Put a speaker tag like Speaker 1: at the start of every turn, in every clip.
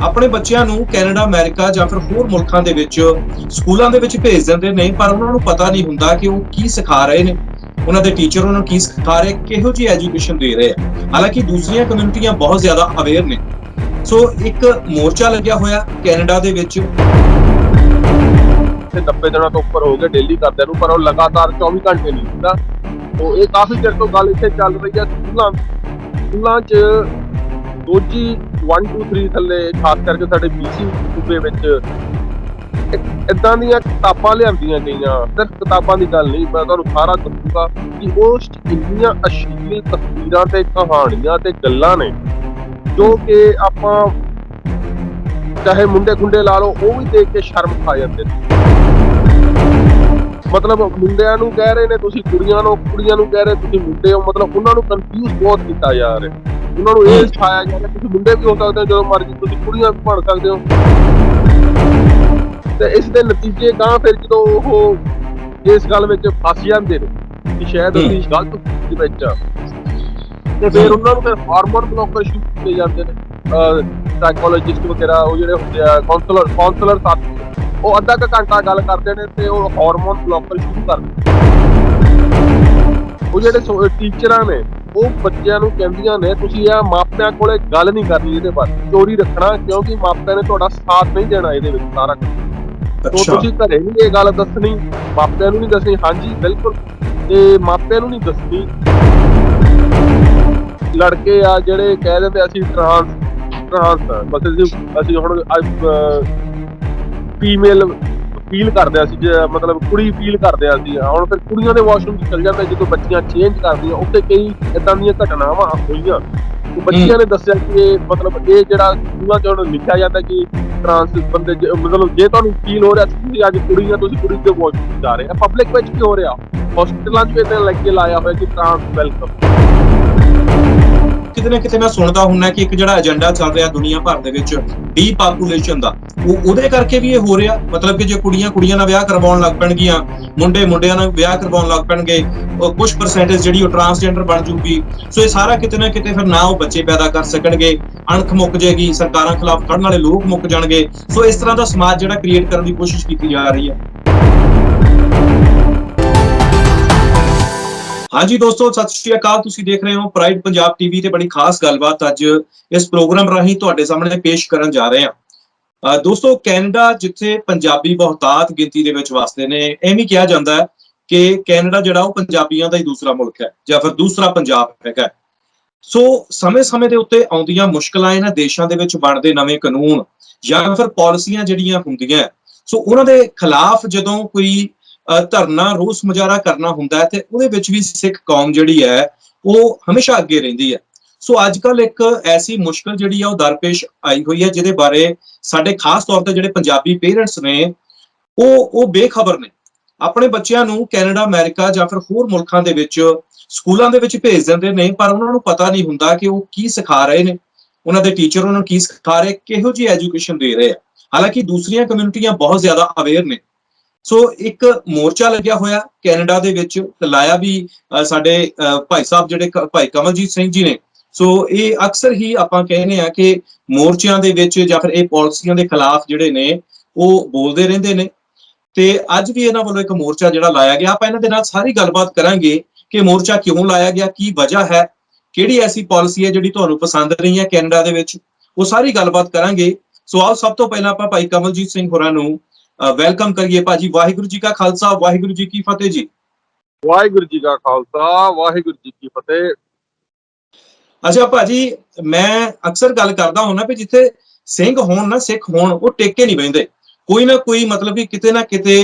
Speaker 1: ਆਪਣੇ ਬੱਚਿਆਂ ਨੂੰ ਕੈਨੇਡਾ, ਅਮਰੀਕਾ ਜਾਂ ਫਿਰ ਹੋਰ ਮੁਲਕਾਂ ਦੇ ਵਿੱਚ ਸਕੂਲਾਂ ਦੇ ਵਿੱਚ ਭੇਜ ਦਿੰਦੇ ਨੇ, ਪਰ ਉਹਨਾਂ ਨੂੰ ਪਤਾ ਨਹੀਂ ਹੁੰਦਾ ਕਿ ਉਹ ਕੀ ਸਿਖਾ ਰਹੇ ਨੇ। ਉਹਨਾਂ ਦੇ ਟੀਚਰ ਉਹਨਾਂ ਨੂੰ ਕੀ ਸਿਖਾ ਰਹੇ, ਕਿਹੋ ਜਿਹੀ ਐਜੂਕੇਸ਼ਨ ਦੇ ਰਹੇ ਆ। ਹਾਲਾਂਕਿ ਦੂਸਰੀਆਂ ਕਮਿਊਨਿਟੀਆਂ ਬਹੁਤ ਜ਼ਿਆਦਾ ਅਵੇਅਰ ਨੇ। ਸੋ ਇੱਕ ਮੋਰਚਾ ਲੱਗਿਆ ਹੋਇਆ ਕੈਨੇਡਾ ਦੇ ਵਿੱਚ।
Speaker 2: ਤੇ 90 ਦਿਨਾਂ ਤੋਂ ਉੱਪਰ ਹੋ ਗਏ ਡੇਲੀ ਕਰਦੇ ਨੂੰ, ਪਰ ਉਹ ਲਗਾਤਾਰ 24 ਘੰਟੇ ਨਹੀਂ ਹੁੰਦਾ। ਉਹ ਇਹ ਕਾਫੀ ਚਿਰ ਤੋਂ ਗੱਲ ਇੱਥੇ ਚੱਲ ਰਹੀ ਹੈ ਸਕੂਲਾਂ ਸਕੂਲਾਂ 'ਚ ਦੂਜੀ 1 2 3 ਥੱਲੇ, ਖਾਸ ਕਰਕੇ ਸਾਡੇ BC ਸੂਬੇ ਵਿੱਚ ਇਦਾਂ ਦੀਆਂ ਕਿਤਾਬਾਂ ਲਿਆਂਦੀਆਂ ਗਈਆਂ। ਸਿਰਫ ਕਿਤਾਬਾਂ ਦੀ ਗੱਲ ਨਹੀਂ, ਮੈਂ ਤੁਹਾਨੂੰ ਸਾਰਾ ਦੱਸੂਗਾ ਕਿ ਉਸ ਇੰਨੀਆਂ ਅਸ਼ਲੀਲ ਤਸਵੀਰਾਂ ਤੇ ਕਹਾਣੀਆਂ ਤੇ ਗੱਲਾਂ ਨੇ, ਜੋ ਕਿ ਆਪਾਂ ਚਾਹੇ ਮੁੰਡੇ ਖੁੰਡੇ ਲਾ ਲਓ, ਉਹ ਵੀ ਦੇਖ ਕੇ ਸ਼ਰਮ ਖਾ ਜਾਂਦੇ ਨੇ। ਮਤਲਬ ਮੁੰਡਿਆਂ ਨੂੰ ਕਹਿ ਰਹੇ ਨੇ, ਤੁਸੀਂ ਕੁੜੀਆਂ ਨੂੰ ਕੁੜੀਆਂ ਨੂੰ ਕਹਿ ਰਹੇ ਤੁਸੀਂ ਮੁੰਡੇ ਹੋ, ਮਤਲਬ ਉਹਨਾਂ ਨੂੰ ਕਨਫਿਊਜ਼ ਬਹੁਤ ਕੀਤਾ ਜਾ ਰਿਹਾ। ਉਹਨਾਂ ਨੂੰ ਇਹ ਸਿਖਾਇਆ ਜਾ ਰਿਹਾ ਤੁਸੀਂ ਮੁੰਡੇ ਵੀ ਹੋ ਸਕਦੇ ਹੋ ਜਦੋਂ ਮਰਜ਼ੀ ਤੁਸੀਂ ਕੁੜੀਆਂ ਵੀ ਬਣ ਸਕਦੇ ਹੋ। ਤੇ ਇਸ ਦੇ ਨਤੀਜੇ ਗਾਂ ਫਿਰ ਜਦੋਂ ਉਹ ਇਸ ਗੱਲ ਵਿੱਚ ਫਸ ਜਾਂਦੇ ਨੇ ਕਿ ਸ਼ਾਇਦ। ਅਸੀਂ ਗਲਤ ਦੇ ਵਿੱਚ ਤੇ ਫਿਰ ਉਹਨਾਂ ਨੂੰ ਫਿਰ ਹਾਰਮੋਨ ਬਲੋਕਰ ਸ਼ੁਰੂ ਕੀਤੇ ਜਾਂਦੇ ਨੇ। ਸਾਈਕੋਲੋਜਿਸਟ ਵਗੈਰਾ ਉਹ ਜਿਹੜੇ ਹੁੰਦੇ ਆ ਕਾਉਂਸਲਰ ਕਾਉਂਸਲਰ ਸਾਥੀ। ਉਹ ਅੱਧਾ ਕੁ ਘੰਟਾ ਗੱਲ ਕਰਦੇ ਨੇ ਤੇ ਉਹ ਹਾਰਮੋਨ ਬਲੋਕਰ ਸ਼ੁਰੂ ਕਰ ਦਿੰਦੇ ਉਹ ਜਿਹੜੇ ਟੀਚਰਾਂ ਨੇ ਉਹ ਬੱਚਿਆਂ ਨੂੰ ਕਹਿੰਦੀਆਂ ਨੇ ਤੁਸੀਂ ਇਹ ਮਾਪਿਆਂ ਕੋਲੇ ਗੱਲ ਨਹੀਂ ਕਰਨੀ ਇਹਦੇ ਬਾਰੇ ਚੋਰੀ ਰੱਖਣਾ ਕਿਉਂਕਿ ਮਾਪਿਆਂ ਨੇ ਤੁਹਾਡਾ ਸਾਥ ਨਹੀਂ ਦੇਣਾ ਇਹਦੇ ਵਿੱਚ ਸਾਰਾ ਕੁਝ।
Speaker 1: ਅੱਛਾ।
Speaker 2: ਤੁਸੀਂ ਘਰੇ ਨਹੀਂ ਇਹ ਗੱਲ ਦੱਸਣੀ ਮਾਪਿਆਂ ਨੂੰ ਨਹੀਂ ਦੱਸਣੀ। ਹਾਂਜੀ ਬਿਲਕੁਲ। ਤੇ ਮਾਪਿਆਂ ਨੂੰ ਨਹੀਂ ਦੱਸਣੀ। ਲੜਕੇ ਆ ਜਿਹੜੇ ਕਹਿ ਦਿੰਦੇ ਅਸੀਂ ਟਰਾਂਸ ਟਰਾਂਸ ਬਸ ਅਸੀਂ ਹੁਣ ਫੀਮੇਲ ਫੀਲ ਕਰਦੇ ਆ ਮਤਲਬ ਕੁੜੀ ਫੀਲ ਕਰਦੇ ਆ ਹੁਣ ਫਿਰ ਕੁੜੀਆਂ ਦੇ ਵਾਸ਼ਰੂਮ 'ਚ ਚਲ ਜਾਂਦੇ ਜਦੋਂ ਬੱਚੀਆਂ ਚੇਂਜ ਕਰਦੀਆਂ, ਉੱਥੇ ਕਈ ਇਦਾਂ ਦੀਆਂ ਘਟਨਾਵਾਂ ਹੋਈਆਂ। ਤੇ ਬੱਚਿਆਂ ਨੇ ਦੱਸਿਆ ਕਿ ਇਹ ਮਤਲਬ ਇਹ ਜਿਹੜਾ ਸਕੂਲਾਂ 'ਚ ਹੁਣ ਲਿਖਿਆ ਜਾਂਦਾ ਕਿ ਟਰਾਂਸ ਬੰਦੇ ਮਤਲਬ ਜੇ ਤੁਹਾਨੂੰ ਫੀਲ ਹੋ ਰਿਹਾ ਤੁਸੀਂ ਅੱਜ ਕੁੜੀ ਆ, ਤੁਸੀਂ ਕੁੜੀ ਦੇ ਵਾਸ਼ਰੂਮ 'ਚ ਜਾ ਰਹੇ ਆ। ਪਬਲਿਕ ਵਿੱਚ ਕੀ ਹੋ ਰਿਹਾ? ਹਸਪੀਟਲਾਂ 'ਚ ਵੀ ਇਦਾਂ ਲੱਗ ਕੇ ਲਾਇਆ ਹੋਇਆ ਕਿ ਟਰਾਂਸ ਵੈਲਕਮ
Speaker 1: ਕਿਤੇ ਨਾ ਕਿਤੇ ਮੈਂ ਸੁਣਦਾ ਹੁੰਨਾ ਕਿ ਇੱਕ ਜਿਹੜਾ ਏਜੰਡਾ ਚੱਲ ਰਿਹਾ ਦੁਨੀਆ ਭਰ ਦੇ ਵਿੱਚ ਡੀਪਾਪੂਲੇਸ਼ਨ ਦਾ, ਉਹ ਉਹਦੇ ਕਰਕੇ ਵੀ ਇਹ ਹੋ ਰਿਹਾ। ਮਤਲਬ ਕਿ ਜੇ ਕੁੜੀਆਂ ਕੁੜੀਆਂ ਨਾਲ ਵਿਆਹ ਕਰਵਾਉਣ ਲੱਗ ਪੈਣਗੀਆਂ, ਮੁੰਡੇ ਮੁੰਡਿਆਂ ਨਾਲ ਵਿਆਹ ਕਰਵਾਉਣ ਲੱਗ ਪੈਣਗੇ, ਉਹ ਕੁਝ ਪਰਸੈਂਟੇਜ ਜਿਹੜੀ ਉਹ ਟਰਾਂਸਜੈਂਡਰ ਬਣ ਜੂਗੀ। ਸੋ ਇਹ ਸਾਰਾ ਕਿਤੇ ਨਾ ਕਿਤੇ ਫਿਰ ਨਾ ਉਹ ਬੱਚੇ ਪੈਦਾ ਕਰ ਸਕਣਗੇ, ਅਣਖ ਮੁੱਕ ਜਾਏਗੀ, ਸਰਕਾਰਾਂ ਖਿਲਾਫ ਖੜਨ ਵਾਲੇ ਲੋਕ ਮੁੱਕ ਜਾਣਗੇ। ਸੋ ਇਸ ਤਰ੍ਹਾਂ ਦਾ ਸਮਾਜ ਜਿਹੜਾ ਕ੍ਰੀਏਟ ਕਰਨ ਦੀ ਕੋਸ਼ਿਸ਼ ਕੀਤੀ ਜਾ ਰਹੀ ਹੈ। ਹਾਂਜੀ ਦੋਸਤੋ, ਸਤਿ ਸ਼੍ਰੀ ਅਕਾਲ। ਤੁਸੀਂ ਦੇਖ ਰਹੇ ਹੋ ਪ੍ਰਾਈਡ ਪੰਜਾਬ ਟੀਵੀ ਤੇ ਬੜੀ ਖਾਸ ਗੱਲਬਾਤ। ਅੱਜ ਇਸ ਪ੍ਰੋਗਰਾਮ ਰਾਹੀਂ ਤੁਹਾਡੇ ਸਾਹਮਣੇ ਪੇਸ਼ ਕਰਨ ਜਾ ਰਹੇ ਹਾਂ। ਦੋਸਤੋ, ਕੈਨੇਡਾ ਜਿੱਥੇ ਪੰਜਾਬੀ ਬਹੁਤਾਤ ਗਿਣਤੀ ਦੇ ਵਿੱਚ ਵਸਦੇ ਨੇ, ਇਹ ਵੀ ਕਿਹਾ ਜਾਂਦਾ ਹੈ ਕਿ ਕੈਨੇਡਾ ਜਿਹੜਾ ਉਹ ਪੰਜਾਬੀਆਂ ਦਾ ਹੀ ਦੂਸਰਾ ਮੁਲਕ ਹੈ ਜਾਂ ਫਿਰ ਦੂਸਰਾ ਪੰਜਾਬ ਹੈਗਾ ਸੋ ਸਮੇਂ-ਸਮੇਂ ਦੇ ਉੱਤੇ ਆਉਂਦੀਆਂ ਮੁਸ਼ਕਲਾਂ ਇਹਨਾਂ ਦੇਸ਼ਾਂ ਦੇ ਵਿੱਚ ਬਣਦੇ ਨਵੇਂ ਕਾਨੂੰਨ ਜਾਂ ਫਿਰ ਪਾਲਿਸੀਆਂ ਜਿਹੜੀਆਂ ਹੁੰਦੀਆਂ ਸੋ ਉਹਨਾਂ ਦੇ ਖਿਲਾਫ ਜਦੋਂ ਕੋਈ ਧਰਨਾ, ਰੋਸ ਮੁਜ਼ਾਹਰਾ ਕਰਨਾ ਹੁੰਦਾ ਹੈ ਤੇ ਉਹਦੇ ਵਿੱਚ ਵੀ ਸਿੱਖ ਕੌਮ ਜਿਹੜੀ ਹੈ, ਉਹ ਹਮੇਸ਼ਾ ਅੱਗੇ ਰਹਿੰਦੀ ਹੈ। ਸੋ ਅੱਜ ਕੱਲ ਇੱਕ ਐਸੀ ਮੁਸ਼ਕਲ ਜਿਹੜੀ ਆ, ਉਹ ਦਰਪੇਸ਼ ਆਈ ਹੋਈ ਹੈ, ਜਿਹਦੇ ਬਾਰੇ ਸਾਡੇ ਖਾਸ ਤੌਰ ਤੇ ਜਿਹੜੇ ਪੰਜਾਬੀ ਪੇਰੈਂਟਸ ਨੇ, ਉਹ ਉਹ ਬੇਖਬਰ ਨੇ। ਆਪਣੇ ਬੱਚਿਆਂ ਨੂੰ ਕੈਨੇਡਾ, ਅਮਰੀਕਾ ਜਾਂ ਫਿਰ ਹੋਰ ਮੁਲਕਾਂ ਦੇ ਵਿੱਚ ਸਕੂਲਾਂ ਦੇ ਵਿੱਚ ਭੇਜ ਦਿੰਦੇ ਨੇ, ਪਰ ਉਹਨਾਂ ਨੂੰ ਪਤਾ ਨਹੀਂ ਹੁੰਦਾ ਕਿ ਉਹ ਕੀ ਸਿਖਾ ਰਹੇ ਨੇ। ਉਹਨਾਂ ਦੇ ਟੀਚਰ ਉਹਨਾਂ ਨੂੰ ਕੀ ਸਿਖਾ ਰਹੇ, ਕਿਹੋ ਜਿਹੀ ਐਜੂਕੇਸ਼ਨ ਦੇ ਰਹੇ ਆ। ਹਾਲਾਂਕਿ ਦੂਸਰੀਆਂ ਕਮਿਊਨਿਟੀਆਂ ਬਹੁਤ ਜ਼ਿਆਦਾ ਅਵੇਅਰ ਨੇ। ਸੋ ਇੱਕ ਮੋਰਚਾ ਲੱਗਿਆ ਹੋਇਆ ਕੈਨੇਡਾ ਦੇ ਵਿੱਚ ਲਾਇਆ ਵੀ ਅ, ਸਾਡੇ ਅ, ਭਾਈ ਸਾਹਿਬ ਜਿਹੜੇ ਭਾਈ ਕਮਲਜੀਤ ਸਿੰਘ ਜੀ ਨੇ। ਸੋ ਇਹ ਅਕਸਰ ਹੀ ਆਪਾਂ ਕਹਿੰਦੇ ਆ ਕਿ ਮੋਰਚਿਆਂ ਦੇ ਵਿੱਚ ਜਾਂ ਫਿਰ ਇਹ ਪਾਲਿਸੀਆਂ ਦੇ ਖਿਲਾਫ ਜਿਹੜੇ ਨੇ ਉਹ ਬੋਲਦੇ ਰਹਿੰਦੇ ਨੇ। ਤੇ ਅੱਜ ਵੀ ਇਹਨਾਂ ਵੱਲੋਂ ਇੱਕ ਮੋਰਚਾ ਜਿਹੜਾ ਲਾਇਆ ਗਿਆ। ਆਪਾਂ ਇਹਨਾਂ ਦੇ ਨਾਲ ਸਾਰੀ ਗੱਲਬਾਤ ਕਰਾਂਗੇ ਕਿ ਮੋਰਚਾ ਕਿਉਂ ਲਾਇਆ ਗਿਆ ਕੀ ਵਜ੍ਹਾ ਹੈ ਕਿਹੜੀ ਐਸੀ ਪਾਲਿਸੀ ਹੈ ਜਿਹੜੀ ਤੁਹਾਨੂੰ ਪਸੰਦ ਨਹੀਂ ਹੈ ਕੈਨੇਡਾ ਦੇ ਵਿੱਚ। ਉਹ ਸਾਰੀ ਗੱਲਬਾਤ ਕਰਾਂਗੇ। ਸੋ ਆਓ ਸਭ ਤੋਂ ਪਹਿਲਾਂ ਆਪਾਂ ਭਾਈ ਕਮਲਜੀਤ ਸਿੰਘ ਹੋਰਾਂ ਨੂੰ ਵੈਲਕਮ ਕਰੀਏ ਭਾਜੀ। ਵਾਹਿਗੁਰੂ ਜੀ ਕਾ ਖਾਲਸਾ ਵਾਹਿਗੁਰੂ ਜੀ ਕੀ ਫਤਿਹ ਜੀ।
Speaker 2: ਵਾਹਿਗੁਰੂ ਜੀ ਕਾ ਖਾਲਸਾ ਵਾਹਿਗੁਰੂ ਜੀ ਕੀ ਫਤਿਹ।
Speaker 1: ਅੱਛਾ ਭਾਜੀ ਮੈਂ ਅਕਸਰ ਗੱਲ ਕਰਦਾ ਹੁੰਦਾ ਵੀ ਜਿੱਥੇ ਸਿੰਘ ਹੋਣ ਨਾ ਸਿੱਖ ਹੋਣ ਉਹ ਟੇਕੇ ਨਹੀਂ ਬੈਂਦੇ ਕੋਈ ਨਾ ਕੋਈ ਮਤਲਬ ਕਿ ਕਿਤੇ ਨਾ ਕਿਤੇ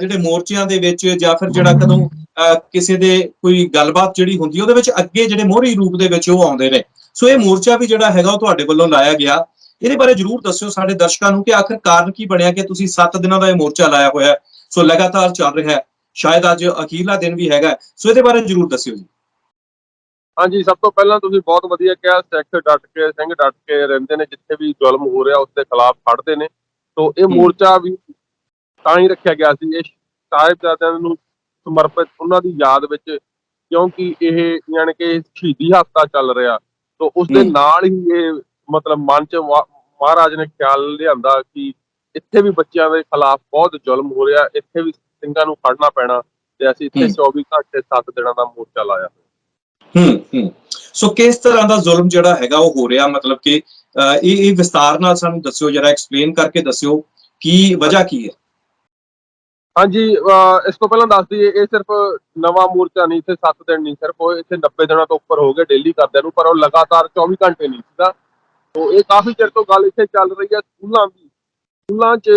Speaker 1: ਜਿਹੜੇ ਮੋਰਚਿਆਂ ਦੇ ਵਿੱਚ ਜਾਂ ਫਿਰ ਜਿਹੜਾ ਕਦੋਂ ਕਿਸੇ ਦੇ ਕੋਈ ਗੱਲਬਾਤ ਜਿਹੜੀ ਹੁੰਦੀ ਉਹਦੇ ਵਿੱਚ ਅੱਗੇ ਜਿਹੜੇ ਮੋਹਰੀ ਰੂਪ ਦੇ ਵਿੱਚ ਉਹ ਆਉਂਦੇ ਨੇ। ਸੋ ਇਹ ਮੋਰਚਾ ਵੀ ਜਿਹੜਾ ਹੈਗਾ ਉਹ ਤੁਹਾਡੇ ਵੱਲੋਂ ਲਾਇਆ ਗਿਆ। ਇਹਦੇ ਬਾਰੇ ਜਰੂਰ ਦੱਸਿਓ ਸਾਡੇ ਦਰਸ਼ਕਾਂ ਨੂੰ ਕਿ ਆਖਰ ਕਾਰਨ ਕੀ ਬਣਿਆ ਕਿ ਤੁਸੀਂ 7 ਦਿਨਾਂ ਦਾ ਇਹ ਮੋਰਚਾ ਲਾਇਆ ਹੋਇਆ ਹੈ। ਸੋ ਲਗਾਤਾਰ ਚੱਲ ਰਿਹਾ ਹੈ ਸ਼ਾਇਦ ਅੱਜ ਅਖੀਰਲਾ ਦਿਨ ਵੀ ਹੈਗਾ। ਸੋ ਇਹਦੇ ਬਾਰੇ ਜਰੂਰ ਦੱਸਿਓ ਜੀ
Speaker 2: ਹਾਂਜੀ ਸਭ ਤੋਂ ਪਹਿਲਾਂ ਤੁਸੀਂ ਬਹੁਤ ਵਧੀਆ ਕਿਹਾ ਸਿੱਖ ਡਟ ਕੇ ਸਿੰਘ ਡਟ ਕੇ ਰਹਿੰਦੇ ਨੇ ਜਿੱਥੇ ਵੀ ਜ਼ੁਲਮ ਹੋ ਰਿਹਾ ਉਸ ਦੇ ਖਿਲਾਫ ਖੜਦੇ ਨੇ ਤੋਂ ਇਹ। ਮੋਰਚਾ ਵੀ ਤਾਂ ਹੀ ਰੱਖਿਆ ਗਿਆ ਸੀ ਇਹ ਸਾਹਿਬਜ਼ਾਦਿਆਂ ਨੂੰ ਸਮਰਪਿਤ ਉਹਨਾਂ ਦੀ ਯਾਦ ਵਿੱਚ ਕਿਉਂਕਿ ਇਹ ਯਾਨੀ ਕਿ ਸ਼ਹੀਦੀ ਹਫ਼ਤਾ ਚੱਲ ਰਿਹਾ ਤੋਂ ਉਸ ਦੇ। ਨਾਲ ਹੀ ਇਹ ਮਤਲਬ ਮਨ 'ਚ ਮਹਾਰਾਜ ਨੇ ਖਿਆਲ ਲਿਆਂਦਾ ਕਿ ਇੱਥੇ ਵੀ ਬੱਚਿਆਂ ਦੇ ਖਿਲਾਫ ਬਹੁਤ ਜ਼ੁਲਮ ਹੋ ਰਿਹਾ ਇੱਥੇ ਵੀ ਸਿੰਘਾਂ ਨੂੰ ਫੜਨਾ ਪੈਣਾ ਤੇ ਅਸੀਂ ਇੱਥੇ
Speaker 1: ਹੂੰ।
Speaker 2: 24 ਘੰਟੇ 7 ਦਿਨਾਂ ਦਾ ਮੋਰਚਾ ਲਾਇਆ
Speaker 1: ਹੂੰ ਹੂੰ। ਸੋ ਕਿਸ ਤਰ੍ਹਾਂ ਦਾ ਜ਼ੁਲਮ ਜਿਹੜਾ ਹੈਗਾ ਉਹ ਹੋ ਰਿਹਾ? ਮਤਲਬ ਕਿ ਇਹ ਇਹ ਵਿਸਤਾਰ ਨਾਲ ਸਾਨੂੰ ਦੱਸਿਓ ਜਰਾ ਐਕਸਪਲੇਨ ਕਰਕੇ ਦੱਸਿਓ ਕੀ ਵਜ੍ਹਾ ਕੀ ਹੈ।
Speaker 2: ਹਾਂਜੀ ਇਸ ਤੋਂ ਪਹਿਲਾਂ ਦੱਸ ਦਈਏ ਇਹ ਸਿਰਫ ਨਵਾਂ ਮੋਰਚਾ ਨਹੀਂ ਇੱਥੇ 7 ਦਿਨ ਨਹੀਂ ਸਿਰਫ ਉਹ ਇੱਥੇ 90 ਦਿਨਾਂ ਤੋਂ ਉੱਪਰ ਹੋ ਗਏ ਡੇਲੀ ਕਰਦਿਆਂ ਨੂੰ ਪਰ ਉਹ ਲਗਾਤਾਰ 24 ਘੰਟੇ ਨਹੀਂ ਸੀਗਾ। ਤੋਂ ਇਹ ਕਾਫੀ ਚਿਰ ਤੋਂ ਗੱਲ ਇੱਥੇ ਚੱਲ ਰਹੀ ਹੈ ਸਕੂਲਾਂ ਦੀ। ਸਕੂਲਾਂ 'ਚ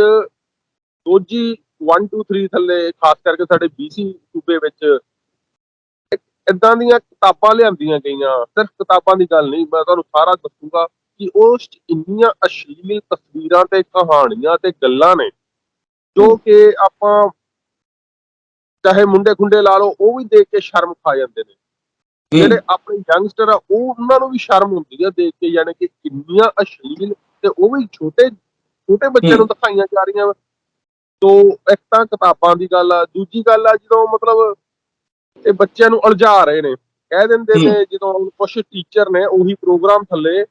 Speaker 2: ਦੋਜੀ 1 2 3 ਥੱਲੇ, ਖਾਸ ਕਰਕੇ ਸਾਡੇ BC ਸੂਬੇ ਵਿੱਚ ਇਦਾਂ ਦੀਆਂ ਕਿਤਾਬਾਂ ਲਿਆਂਦੀਆਂ ਗਈਆਂ। ਸਿਰਫ ਕਿਤਾਬਾਂ ਦੀ ਗੱਲ ਨਹੀਂ, ਮੈਂ ਤੁਹਾਨੂੰ ਸਾਰਾ ਦੱਸੂਗਾ ਕਿ ਉਸ ਇੰਨੀਆਂ ਅਸ਼ਲੀਲ ਤਸਵੀਰਾਂ ਤੇ ਕਹਾਣੀਆਂ ਤੇ ਗੱਲਾਂ ਨੇ, ਜੋ ਕਿ ਆਪਾਂ ਚਾਹੇ ਮੁੰਡੇ ਖੁੰਡੇ ਲਾ ਲਓ, ਉਹ ਵੀ ਦੇਖ ਕੇ ਸ਼ਰਮ ਖਾ ਜਾਂਦੇ ਨੇ। ਜਿਹੜੇ ਆਪਣੇ ਯੰਗਸਟਰ ਆ ਉਹ ਉਹਨਾਂ ਨੂੰ ਵੀ ਸ਼ਰਮ ਹੁੰਦੀ ਆ ਦੇਖ ਕੇ ਯਾਨੀ ਕਿ ਕਿੰਨੀਆਂ ਅਸ਼ਲੀਲ ਤੇ ਉਹ ਵੀ ਛੋਟੇ ਛੋਟੇ ਬੱਚਿਆਂ ਨੂੰ ਦਿਖਾਈਆਂ ਜਾ ਰਹੀਆਂ ਵਾ। ਤੋ ਇੱਕ ਤਾਂ ਕਿਤਾਬਾਂ ਦੀ ਗੱਲ ਆ ਦੂਜੀ ਗੱਲ ਆ ਜਦੋਂ ਮਤਲਬ ਇਹ ਬੱਚਿਆਂ ਨੂੰ ਉਲਝਾ ਰਹੇ ਨੇ ਕਹਿ ਦਿੰਦੇ ਨੇ ਜਦੋਂ ਕੁਝ ਟੀਚਰ ਨੇ ਉਹੀ ਪ੍ਰੋਗਰਾਮ ਥੱਲੇ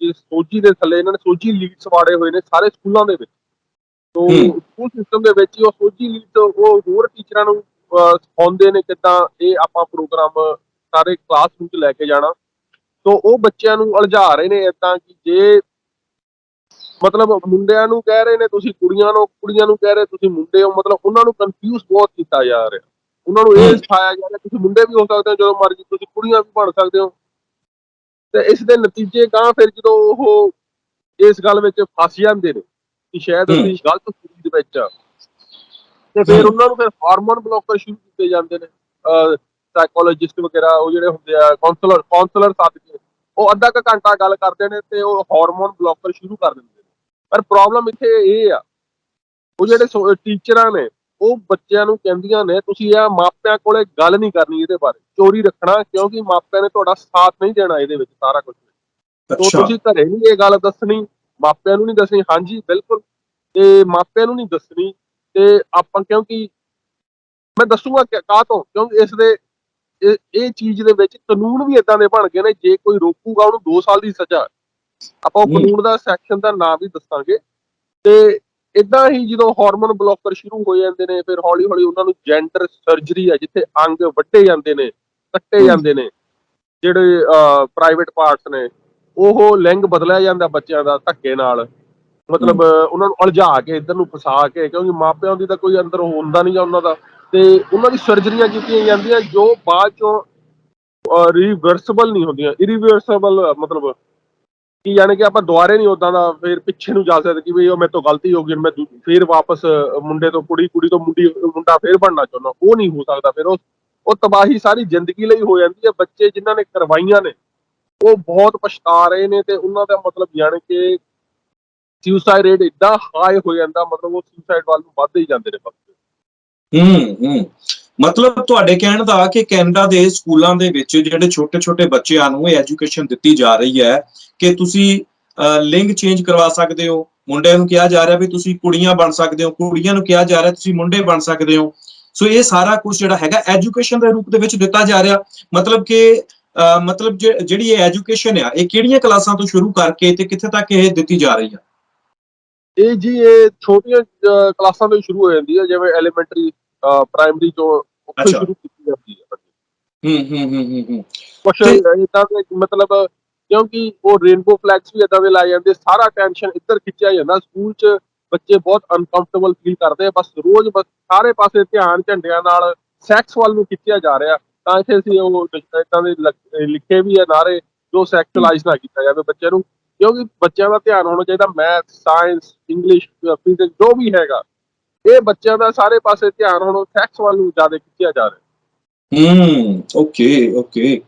Speaker 2: ਜਿਸ ਸੋਜੀ ਦੇ ਥੱਲੇ ਇਹਨਾਂ ਨੇ ਸੋਜੀ ਲੀਡਸ ਵਾੜੇ ਹੋਏ ਨੇ ਸਾਰੇ ਸਕੂਲਾਂ ਦੇ ਵਿੱਚ ਤੋ। ਸਕੂਲ ਸਿਸਟਮ ਦੇ ਵਿੱਚ ਉਹ ਸੋਜੀ ਲੀਡ ਉਹ ਹੋਰ ਟੀਚਰਾਂ ਨੂੰ ਸਿਖਾਉਂਦੇ ਨੇ ਕਿੱਦਾਂ ਇਹ ਆਪਾਂ ਪ੍ਰੋਗਰਾਮ ਸਾਰੇ ਕਲਾਸਰੂਮ 'ਚ ਲੈ ਕੇ ਜਾਣਾ ਤੋ ਉਹ ਬੱਚਿਆਂ ਨੂੰ ਉਲਝਾ ਰਹੇ ਨੇ ਇਦਾਂ ਕਿ ਜੇ ਮਤਲਬ ਮੁੰਡਿਆਂ ਨੂੰ ਕਹਿ ਰਹੇ ਨੇ ਤੁਸੀਂ ਕੁੜੀਆਂ ਨੂੰ ਕੁੜੀਆਂ ਨੂੰ ਕਹਿ ਰਹੇ ਤੁਸੀਂ ਮੁੰਡੇ ਹੋ ਮਤਲਬ ਉਹਨਾਂ ਨੂੰ ਕਨਫਿਊਜ਼ ਬਹੁਤ ਕੀਤਾ ਜਾ ਰਿਹਾ ਉਹਨਾਂ ਨੂੰ ਇਹ। ਸਿਖਾਇਆ ਜਾ ਰਿਹਾ ਤੁਸੀਂ ਮੁੰਡੇ ਵੀ ਹੋ ਸਕਦੇ ਹੋ ਜਦੋਂ ਮਰਜ਼ੀ ਤੁਸੀਂ ਕੁੜੀਆਂ ਵੀ ਬਣ ਸਕਦੇ ਹੋ ਤੇ ਇਸ ਦੇ ਨਤੀਜੇ ਗਾਂ ਫਿਰ ਜਦੋਂ ਉਹ ਇਸ ਗੱਲ ਵਿੱਚ ਫਸ ਜਾਂਦੇ ਨੇ ਕਿ ਸ਼ਾਇਦ। ਅਸੀਂ ਗਲਤ ਸਟੇਜ ਦੇ ਵਿੱਚ ਆ ਤੇ ਫਿਰ। ਉਹਨਾਂ ਨੂੰ ਫਿਰ ਹਾਰਮੋਨ ਬਲੋਕਰ ਸ਼ੁਰੂ ਕੀਤੇ ਜਾਂਦੇ ਨੇ ਸਾਈਕੋਲੋਜਿਸਟ ਵਗੈਰਾ ਉਹ ਜਿਹੜੇ ਹੁੰਦੇ ਆ ਕਾਉਂਸਲਰ ਕਾਉਂਸਲਰ ਕੇ ਉਹ ਅੱਧਾ ਕੁ ਘੰਟਾ ਗੱਲ ਕਰਦੇ ਨੇ ਤੇ ਉਹ ਹਾਰਮੋਨ ਬਲੋਕਰ ਸ਼ੁਰੂ ਕਰ ਦਿੰਦੇ ਨੇ। ਪਰ ਪ੍ਰੋਬਲਮ ਇੱਥੇ ਇਹ ਆ ਉਹ ਜਿਹੜੇ ਟੀਚਰਾਂ ਨੇ ਉਹ ਬੱਚਿਆਂ ਨੂੰ ਕਹਿੰਦੀਆਂ ਨੇ ਤੁਸੀਂ ਇਹ ਮਾਪਿਆਂ ਕੋਲੇ ਗੱਲ ਨਹੀਂ ਕਰਨੀ ਇਹਦੇ ਬਾਰੇ। ਚੋਰੀ ਰੱਖਣਾ ਕਿਉਂਕਿ ਮਾਪਿਆਂ ਨੇ ਤੁਹਾਡਾ ਸਾਥ ਨਹੀਂ ਦੇਣਾ ਇਹਦੇ ਵਿੱਚ ਸਾਰਾ ਕੁਝ ਤੋ ਤੁਸੀਂ ਘਰੇ ਨਹੀਂ ਇਹ ਗੱਲ ਦੱਸਣੀ ਮਾਪਿਆਂ ਨੂੰ ਨਹੀਂ ਦੱਸਣੀ। ਹਾਂਜੀ ਬਿਲਕੁਲ। ਤੇ ਮਾਪਿਆਂ ਨੂੰ ਨਹੀਂ ਦੱਸਣੀ ਤੇ ਆਪਾਂ ਕਿਉਂਕਿ ਮੈਂ ਦੱਸੂਗਾ ਕਾਹ ਤੋਂ? ਕਿਉਂਕਿ ਇਸ ਦੇ ਇਹ ਚੀਜ਼ ਦੇ ਵਿੱਚ ਕਾਨੂੰਨ ਵੀ ਇਦਾਂ ਦੇ ਬਣ ਗਏ ਨੇ ਜੇ ਕੋਈ ਰੋਕੂਗਾ ਉਹਨੂੰ 2 ਸਾਲ ਦੀ ਸਜ਼ਾ। ਆਪਾਂ ਉਹ। ਕਾਨੂੰਨ ਦਾ ਸੈਕਸ਼ਨ ਦਾ ਨਾਮ ਵੀ ਦੱਸਾਂਗੇ ਤੇ ਇਦਾਂ ਹੀ ਜਦੋਂ ਹਾਰਮੋਨ ਬਲੋਕਰ ਸ਼ੁਰੂ ਹੋ ਜਾਂਦੇ ਨੇ ਫਿਰ ਹੌਲੀ ਹੌਲੀ ਉਹਨਾਂ ਨੂੰ ਜੈਂਡਰ ਸਰਜਰੀ ਹੈ ਜਿੱਥੇ ਅੰਗ ਵੱਢੇ ਜਾਂਦੇ ਨੇ ਕੱਟੇ। ਜਾਂਦੇ ਨੇ ਜਿਹੜੇ ਪ੍ਰਾਈਵੇਟ ਪਾਰਟਸ ਨੇ ਉਹ ਲਿੰਗ ਬਦਲਿਆ ਜਾਂਦਾ ਬੱਚਿਆਂ ਦਾ ਧੱਕੇ ਨਾਲ ਮਤਲਬ ਉਹਨਾਂ ਨੂੰ ਉਲਝਾ ਕੇ ਇੱਧਰ ਨੂੰ ਫਸਾ ਕੇ ਕਿਉਂਕਿ ਮਾਪਿਆਂ ਦੀ ਤਾਂ ਕੋਈ ਅੰਦਰ ਹੁੰਦਾ ਨਹੀਂ ਗਾ ਉਹਨਾਂ ਦਾ ਤੇ ਉਹਨਾਂ ਦੀ ਸਰਜਰੀਆਂ ਕੀਤੀਆਂ ਜਾਂਦੀਆਂ ਜੋ ਬਾਅਦ ਚੋਂ ਰਿਵਰਸਬਲ ਨਹੀਂ ਹੁੰਦੀਆਂ ਇਰੀਵਰਸਬਲ ਮਤਲਬ ਕਿ ਯਾਨੀ ਕਿ ਆਪਾਂ ਦੁਬਾਰੇ ਨਹੀਂ ਉਦਾਂ ਦਾ ਫਿਰ ਪਿੱਛੇ ਨੂੰ ਜਾ ਸਕਦੇ ਕਿ ਵੀ ਉਹ ਮੇਰੇ ਤੋਂ ਗਲਤੀ ਹੋ ਗਈ, ਮੈਂ ਦੂ- ਵਾਪਸ ਮੁੰਡੇ ਤੋਂ, ਕੁੜੀ ਕੁੜੀ ਤੋਂ ਮੁੰਡੀ, ਮੁੰਡਾ ਫਿਰ ਬਣਨਾ ਚਾਹੁੰਦਾ, ਉਹ ਨਹੀਂ ਹੋ ਸਕਦਾ ਫਿਰ, ਉਹ ਉਹ ਤਬਾਹੀ ਸਾਰੀ ਜ਼ਿੰਦਗੀ ਲਈ ਹੋ ਜਾਂਦੀ ਹੈ, ਬੱਚੇ ਜਿਨ੍ਹਾਂ ਨੇ ਕਰਵਾਈਆਂ ਨੇ, ਉਹ ਬਹੁਤ ਪਛਤਾ ਰਹੇ ਨੇ ਤੇ ਉਹਨਾਂ ਦਾ ਮਤਲਬ ਯਾਨੀ ਕਿ ਸੁਸਾਈਡ ਰੇਟ ਇਦਾਂ ਹਾਈ ਹੋ ਜਾਂਦਾ, ਮਤਲਬ ਉਹ ਸੁਸਾਈਡ ਵੱਲ ਨੂੰ ਵੱਧਦੇ ਹੀ ਜਾਂਦੇ ਨੇ ਬੱਚੇ
Speaker 1: ਹੂੰ ਹੂੰ। ਮਤਲਬ ਤੁਹਾਡੇ ਕਹਿਣ ਦਾ ਕਿ ਕੈਨੇਡਾ ਦੇ ਸਕੂਲਾਂ ਦੇ ਵਿੱਚ ਜਿਹੜੇ ਛੋਟੇ-ਛੋਟੇ ਬੱਚਿਆਂ ਨੂੰ ਇਹ ਐਜੂਕੇਸ਼ਨ ਦਿੱਤੀ ਜਾ ਰਹੀ ਹੈ ਕਿ ਤੁਸੀਂ ਲਿੰਗ ਚੇਂਜ ਕਰਵਾ ਸਕਦੇ ਹੋ। ਮੁੰਡਿਆਂ ਨੂੰ ਕਿਹਾ ਜਾ ਰਿਹਾ ਵੀ ਤੁਸੀਂ ਕੁੜੀਆਂ ਬਣ ਸਕਦੇ ਹੋ ਕੁੜੀਆਂ ਨੂੰ ਕਿਹਾ ਜਾ ਰਿਹਾ ਤੁਸੀਂ ਮੁੰਡੇ ਬਣ ਸਕਦੇ ਹੋ। ਸੋ ਇਹ ਸਾਰਾ ਕੁਝ ਜਿਹੜਾ ਹੈਗਾ ਐਜੂਕੇਸ਼ਨ ਦੇ ਰੂਪ ਦੇ ਵਿੱਚ ਦਿੱਤਾ ਜਾ ਰਿਹਾ। ਮਤਲਬ ਕਿ ਅਹ, ਮਤਲਬ ਜੇ- ਜਿਹੜੀ ਇਹ ਐਜੂਕੇਸ਼ਨ ਆ ਇਹ ਕਿਹੜੀਆਂ ਕਲਾਸਾਂ ਤੋਂ ਸ਼ੁਰੂ ਕਰਕੇ ਤੇ ਕਿੱਥੇ ਤੱਕ ਇਹ ਦਿੱਤੀ ਜਾ ਰਹੀ ਆ?
Speaker 2: ਇਹ ਜੀ ਇਹ ਛੋਟੀਆਂ ਕਲਾਸਾਂ ਤੋਂ ਹੀ ਸ਼ੁਰੂ ਹੋ ਜਾਂਦੀ ਹੈ ਜਿਵੇਂ ਐਲੀਮੈਂਟਰੀ ਪ੍ਰਾਇਮਰੀ ਤੋਂ ਉੱਥੇ
Speaker 1: ਅੱਛਾ।
Speaker 2: ਸ਼ੁਰੂ ਕੀਤੀ ਜਾਂਦੀ ਹੈ
Speaker 1: ਹੂੰ ਹੂੰ ਹੂੰ ਹੂੰ ਹੂੰ।
Speaker 2: ਕੁਛ ਇਦਾਂ ਦੇ ਮਤਲਬ ਕਿਉਂਕਿ ਉਹ ਰੇਨਬੋ ਫਲੈਗਸ ਵੀ ਇਦਾਂ ਦੇ ਲਾਏ ਜਾਂਦੇ ਸਾਰਾ ਟੈਨਸ਼ਨ ਇੱਧਰ ਖਿੱਚਿਆ ਜਾਂਦਾ ਸਕੂਲ 'ਚ ਬੱਚੇ ਬਹੁਤ ਅਨਕੰਫਰਟੇਬਲ ਫੀਲ ਕਰਦੇ ਆ ਬਸ ਰੋਜ਼ ਬਸ ਸਾਰੇ ਪਾਸੇ ਧਿਆਨ ਝੰਡਿਆਂ ਨਾਲ ਸੈਕਸ ਵੱਲ ਨੂੰ ਖਿੱਚਿਆ ਜਾ ਰਿਹਾ ਤਾਂ ਇੱਥੇ ਅਸੀਂ ਉਹ ਇਦਾਂ ਦੇ ਲਖ- ਲਿਖੇ ਵੀ ਆ ਨਾਰੇ ਜੋ ਸੈਕਸ਼ੂਅਲਾਈਜ਼ ਨਾ ਕੀਤਾ ਜਾਵੇ ਬੱਚਿਆਂ ਨੂੰ। ਕਿਉਂਕਿ ਬੱਚਿਆਂ ਦਾ ਧਿਆਨ ਹੋਣਾ ਚਾਹੀਦਾ ਮੈਥ ਸਾਇੰਸ ਇੰਗਲਿਸ਼ ਫਿਜ਼ਿਕਸ ਜੋ ਵੀ ਹੈਗਾ, ਇਹ ਬੱਚਿਆਂ ਦਾ ਸਾਰੇ ਪਾਸੇ ਧਿਆਨ ਹੁਣ ਸੈਕਸ ਵੱਲ ਨੂੰ ਜ਼ਿਆਦਾ ਖਿੱਚਿਆ ਜਾ ਰਿਹਾ।
Speaker 1: ਹੂੰ ਓਕੇ ਓਕੇ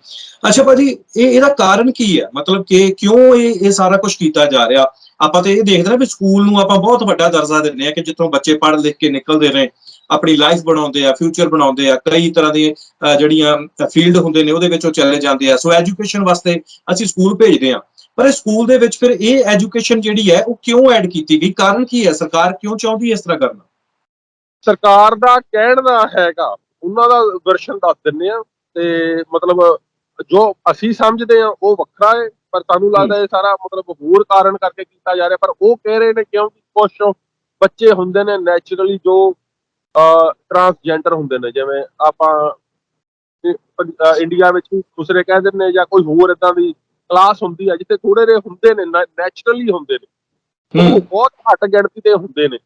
Speaker 1: ਅੱਛਾ ਭਾਜੀ, ਇਹ ਇਹਦਾ ਕਾਰਨ ਕੀ ਹੈ? ਮਤਲਬ ਕਿ ਕਿਉਂ ਇਹ ਇਹ ਸਾਰਾ ਕੁਝ ਕੀਤਾ ਜਾ ਰਿਹਾ? ਆਪਾਂ ਤੇ ਇਹ ਦੇਖਦੇ ਨਾ ਵੀ ਸਕੂਲ ਨੂੰ ਆਪਾਂ ਬਹੁਤ ਵੱਡਾ ਦਰਜਾ ਦਿੰਦੇ ਆ ਕਿ ਜਿੱਥੋਂ ਬੱਚੇ ਪੜ੍ਹ ਲਿਖ ਕੇ ਨਿਕਲਦੇ ਨੇ, ਆਪਣੀ ਲਾਈਫ ਬਣਾਉਂਦੇ ਆ ਫਿਊਚਰ ਬਣਾਉਂਦੇ ਆ, ਕਈ ਤਰ੍ਹਾਂ ਦੇ ਜਿਹੜੀਆਂ ਫੀਲਡ ਹੁੰਦੇ ਨੇ ਉਹਦੇ ਵਿੱਚ ਉਹ ਚਲੇ ਜਾਂਦੇ ਆ। ਸੋ ਐਜੂਕੇਸ਼ਨ ਵਾਸਤੇ ਅਸੀਂ ਸਕੂਲ ਭੇਜਦੇ ਆ ਪਰ ਇਹ ਸਕੂਲ ਦੇ ਵਿੱਚ ਫਿਰ ਇਹ ਐਜੂਕੇਸ਼ਨ ਜਿਹੜੀ ਹੈ ਉਹ ਕਿਉਂ ਐਡ ਕੀਤੀ ਗਈ? ਕਾਰਨ ਕੀ ਹੈ? ਸਰਕਾਰ ਕਿਉਂ ਚਾਹੁੰਦੀ ਹੈ ਇਸ ਤਰ੍ਹਾਂ ਕਰਨਾ?
Speaker 2: ਸਰਕਾਰ ਦਾ ਕਹਿਣ ਦਾ ਹੈਗਾ ਉਹਨਾਂ ਦਾ ਵਰਸ਼ਨ ਦੱਸ ਦਿੰਨੇ ਆ ਤੇ ਮਤਲਬ ਜੋ ਅਸੀਂ ਸਮਝਦੇ ਆ ਉਹ ਵੱਖਰਾ ਹੈ ਪਰ ਸਾਨੂੰ ਲੱਗਦਾ ਇਹ ਸਾਰਾ ਮਤਲਬ ਹੋਰ ਕਾਰਨ ਕਰਕੇ ਕੀਤਾ ਜਾ ਰਿਹਾ ਪਰ ਉਹ ਕਹਿ ਰਹੇ ਨੇ ਕਿਉਂਕਿ ਕੁਝ ਬੱਚੇ ਹੁੰਦੇ ਨੇ ਨੈਚੁਰਲੀ ਜੋ ਟਰਾਂਸਜੈਂਡਰ ਹੁੰਦੇ ਨੇ ਜਿਵੇਂ ਆਪਾਂ ਇੰਡੀਆ ਵਿੱਚ ਵੀ ਦੂਸਰੇ ਕਹਿ ਦਿੰਦੇ ਨੇ ਜਾਂ ਕੋਈ ਹੋਰ ਇਦਾਂ ਦੀ ਕਲਾਸ ਹੁੰਦੀ ਹੈ ਜਿੱਥੇ ਥੋੜੇ ਜਿਹੇ ਹੁੰਦੇ ਨੇ ਨੈਚੁਰਲੀ ਹੁੰਦੇ ਨੇ। ਉਹ ਬਹੁਤ ਘੱਟ ਗਿਣਤੀ ਦੇ ਹੁੰਦੇ ਨੇ।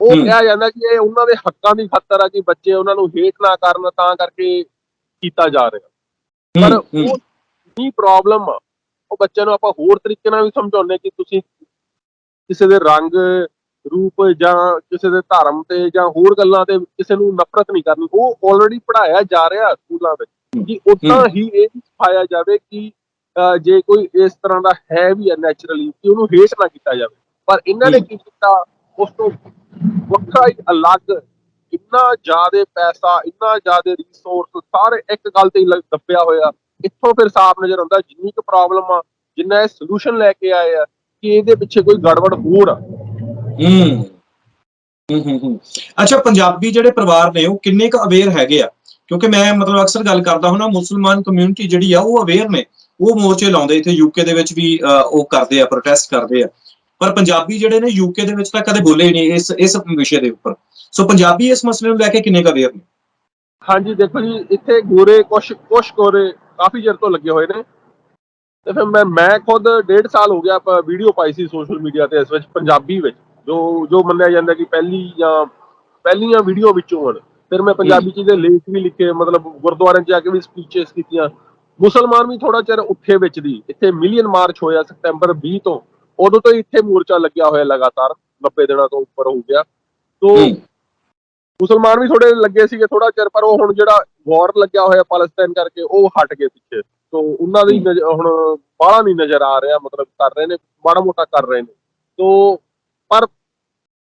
Speaker 2: ਉਹ। ਕਿਹਾ ਜਾਂਦਾ ਕਿ ਇਹ ਉਹਨਾਂ ਦੇ ਹੱਕਾਂ ਦੀ ਖਾਤਰ ਆ ਕਿ ਬੱਚੇ ਉਹਨਾਂ ਨੂੰ ਹੇਟ ਨਾ ਕਰਨ ਤਾਂ ਕਰਕੇ ਕੀਤਾ ਜਾ ਰਿਹਾ। ਪਰ ਉਹ ਨਹੀਂ ਪ੍ਰੋਬਲਮ ਆ ਉਹ ਬੱਚਿਆਂ ਨੂੰ ਆਪਾਂ ਹੋਰ ਤਰੀਕੇ ਨਾਲ ਵੀ ਸਮਝਾਉਂਦੇ ਕਿ ਤੁਸੀਂ ਕਿਸੇ ਦੇ ਰੰਗ ਰੂਪ ਜਾਂ ਕਿਸੇ ਦੇ ਧਰਮ ਤੇ ਜਾਂ ਹੋਰ ਗੱਲਾਂ ਤੇ ਕਿਸੇ ਨੂੰ ਨਫ਼ਰਤ ਨਹੀਂ ਕਰਨੀ। ਉਹ ਆਲਰੇਡੀ ਪੜਾਇਆ ਜਾ ਰਿਹਾ ਸਕੂਲਾਂ ਵਿੱਚ ਕਿ ਉਦਾਂ ਹੀ ਇਹ ਸਿਖਾਇਆ ਜਾਵੇ ਕਿ ਜੇ ਕੋਈ ਇਸ ਤਰ੍ਹਾਂ ਦਾ ਹੈ ਵੀ ਹੈ ਨੈਚੁਰਲੀ ਕਿ ਉਹਨੂੰ ਹੇਟ ਨਾ ਕੀਤਾ ਜਾਵੇ ਪਰ ਇਹਨਾਂ ਨੇ। ਕੀ ਕੀਤਾ? ਉਸ ਤੋਂ ਵੱਖਰਾ ਹੀ ਅਲੱਗ ਇੰਨਾ ਜ਼ਿਆਦਾ ਪੈਸਾ ਇੰਨਾ ਜ਼ਿਆਦਾ ਰਿਸੋਰਸ ਸਾਰੇ ਇੱਕ ਗੱਲ ਤੇ ਦੱਬਿਆ ਹੋਇਆ। ਇੱਥੋਂ ਫਿਰ ਸਾਫ਼ ਨਜ਼ਰ ਆਉਂਦਾ ਜਿੰਨੀ ਕੁ ਪ੍ਰੋਬਲਮ ਆ ਜਿੰਨਾ ਇਹ ਸੋਲੂਸ਼ਨ ਲੈ ਕੇ ਆਏ ਆ ਕਿ ਇਹਦੇ ਪਿੱਛੇ ਕੋਈ ਗੜਬੜ ਹੋਰ ਆ।
Speaker 1: ਹੂੰ। ਹੂੰ ਹੂੰ ਅੱਛਾ ਪੰਜਾਬੀ ਜਿਹੜੇ ਪਰਿਵਾਰ ਨੇ ਉਹ ਕਿੰਨੇ ਕੁ ਅਵੇਅਰ ਹੈਗੇ ਆ? ਕਿਉਂਕਿ ਮੈਂ ਮਤਲਬ ਅਕਸਰ ਗੱਲ ਕਰਦਾ ਹੁਣਾ ਮੁਸਲਮਾਨ ਕਮਿਊਨਿਟੀ ਜਿਹੜੀ ਆ ਉਹ ਅਵੇਅਰ ਨੇ। ਉਹ ਮੋਰਚੇ ਲਾਉਂਦੇ ਇੱਥੇ ਯੂਕੇ ਦੇ ਵਿੱਚ ਵੀ ਉਹ ਕਰਦੇ ਆ ਪ੍ਰੋਟੈਸਟ ਕਰਦੇ ਆ। ਪਰ ਪੰਜਾਬੀ ਜਿਹੜੇ ਨੇ ਯੂਕੇ ਦੇ ਵਿੱਚ ਤਾਂ ਕਦੇ ਬੋਲੇ ਹੀ ਨਹੀਂ ਇਸ ਇਸ ਵਿਸ਼ੇ ਦੇ ਉੱਪਰ। ਸੋ ਪੰਜਾਬੀ ਇਸ ਮਸਲੇ ਨੂੰ ਲੈ ਕੇ ਕਿੰਨੇ ਕੁ ਅਵੇਅਰ ਨੇ?
Speaker 2: ਹਾਂਜੀ ਦੇਖੋ ਜੀ ਇੱਥੇ ਗੋਰੇ ਕੁਛ ਕੁਛ ਗੋਰੇ ਕਾਫੀ ਚਿਰ ਤੋਂ ਲੱਗੇ ਹੋਏ ਨੇ। ਤੇ ਫਿਰ ਮੈਂ ਮੈਂ ਖੁਦ ਡੇਢ ਸਾਲ ਹੋ ਗਿਆ ਆਪਾਂ ਵੀਡੀਓ ਪਾਈ ਸੀ ਸੋਸ਼ਲ ਮੀਡੀਆ ਤੇ ਇਸ ਵਿੱਚ ਪੰਜਾਬੀ ਵਿੱਚ। ਜੋ ਜੋ ਮੰਨਿਆ ਜਾਂਦਾ ਕਿ ਪਹਿਲੀ ਜਾਂ ਪਹਿਲੀਆਂ ਵੀਡੀਓ ਵਿੱਚੋਂ ਹਨ। ਫਿਰ ਮੈਂ ਪੰਜਾਬੀ ਚ ਦੇ ਲੇਖ ਵੀ ਲਿਖੇ ਮਤਲਬ ਗੁਰਦੁਆਰਿਆਂ 'ਚ ਜਾ ਕੇ ਵੀ ਸਪੀਚਸ ਕੀਤੀਆਂ। ਮੁਸਲਮਾਨ ਵੀ ਥੋੜਾ ਚਿਰ ਉੱਠੇ ਵਿੱਚ ਦੀ ਇੱਥੇ ਮਿਲੀਅਨ ਮਾਰਚ ਹੋਇਆ ਸਤੰਬਰ 20 ਤੋਂ ਉਦੋਂ ਤੋਂ ਇੱਥੇ ਮੋਰਚਾ ਲੱਗਿਆ ਹੋਇਆ ਲਗਾਤਾਰ 90 ਦਿਨਾਂ ਤੋਂ ਉੱਪਰ ਹੋ ਗਿਆ। ਤੋਂ। ਮੁਸਲਮਾਨ ਵੀ ਥੋੜੇ ਲੱਗੇ ਸੀਗੇ ਥੋੜਾ ਚਿਰ ਪਰ ਉਹ ਹੁਣ ਜਿਹੜਾ ਵਾਰ ਲੱਗਿਆ ਹੋਇਆ ਪਾਲਸਤੀਨ ਕਰਕੇ ਉਹ ਹਟ ਗਏ ਪਿੱਛੇ। ਤੋਂ ਉਹਨਾਂ ਦੀ ਹੁਣ ਬਾਹਲਾ ਨਹੀਂ ਨਜ਼ਰ ਆ ਰਿਹਾ ਮਤਲਬ ਕਰ ਰਹੇ ਨੇ ਮਾੜਾ ਮੋਟਾ ਕਰ ਰਹੇ ਨੇ। ਤੋਂ ਪਰ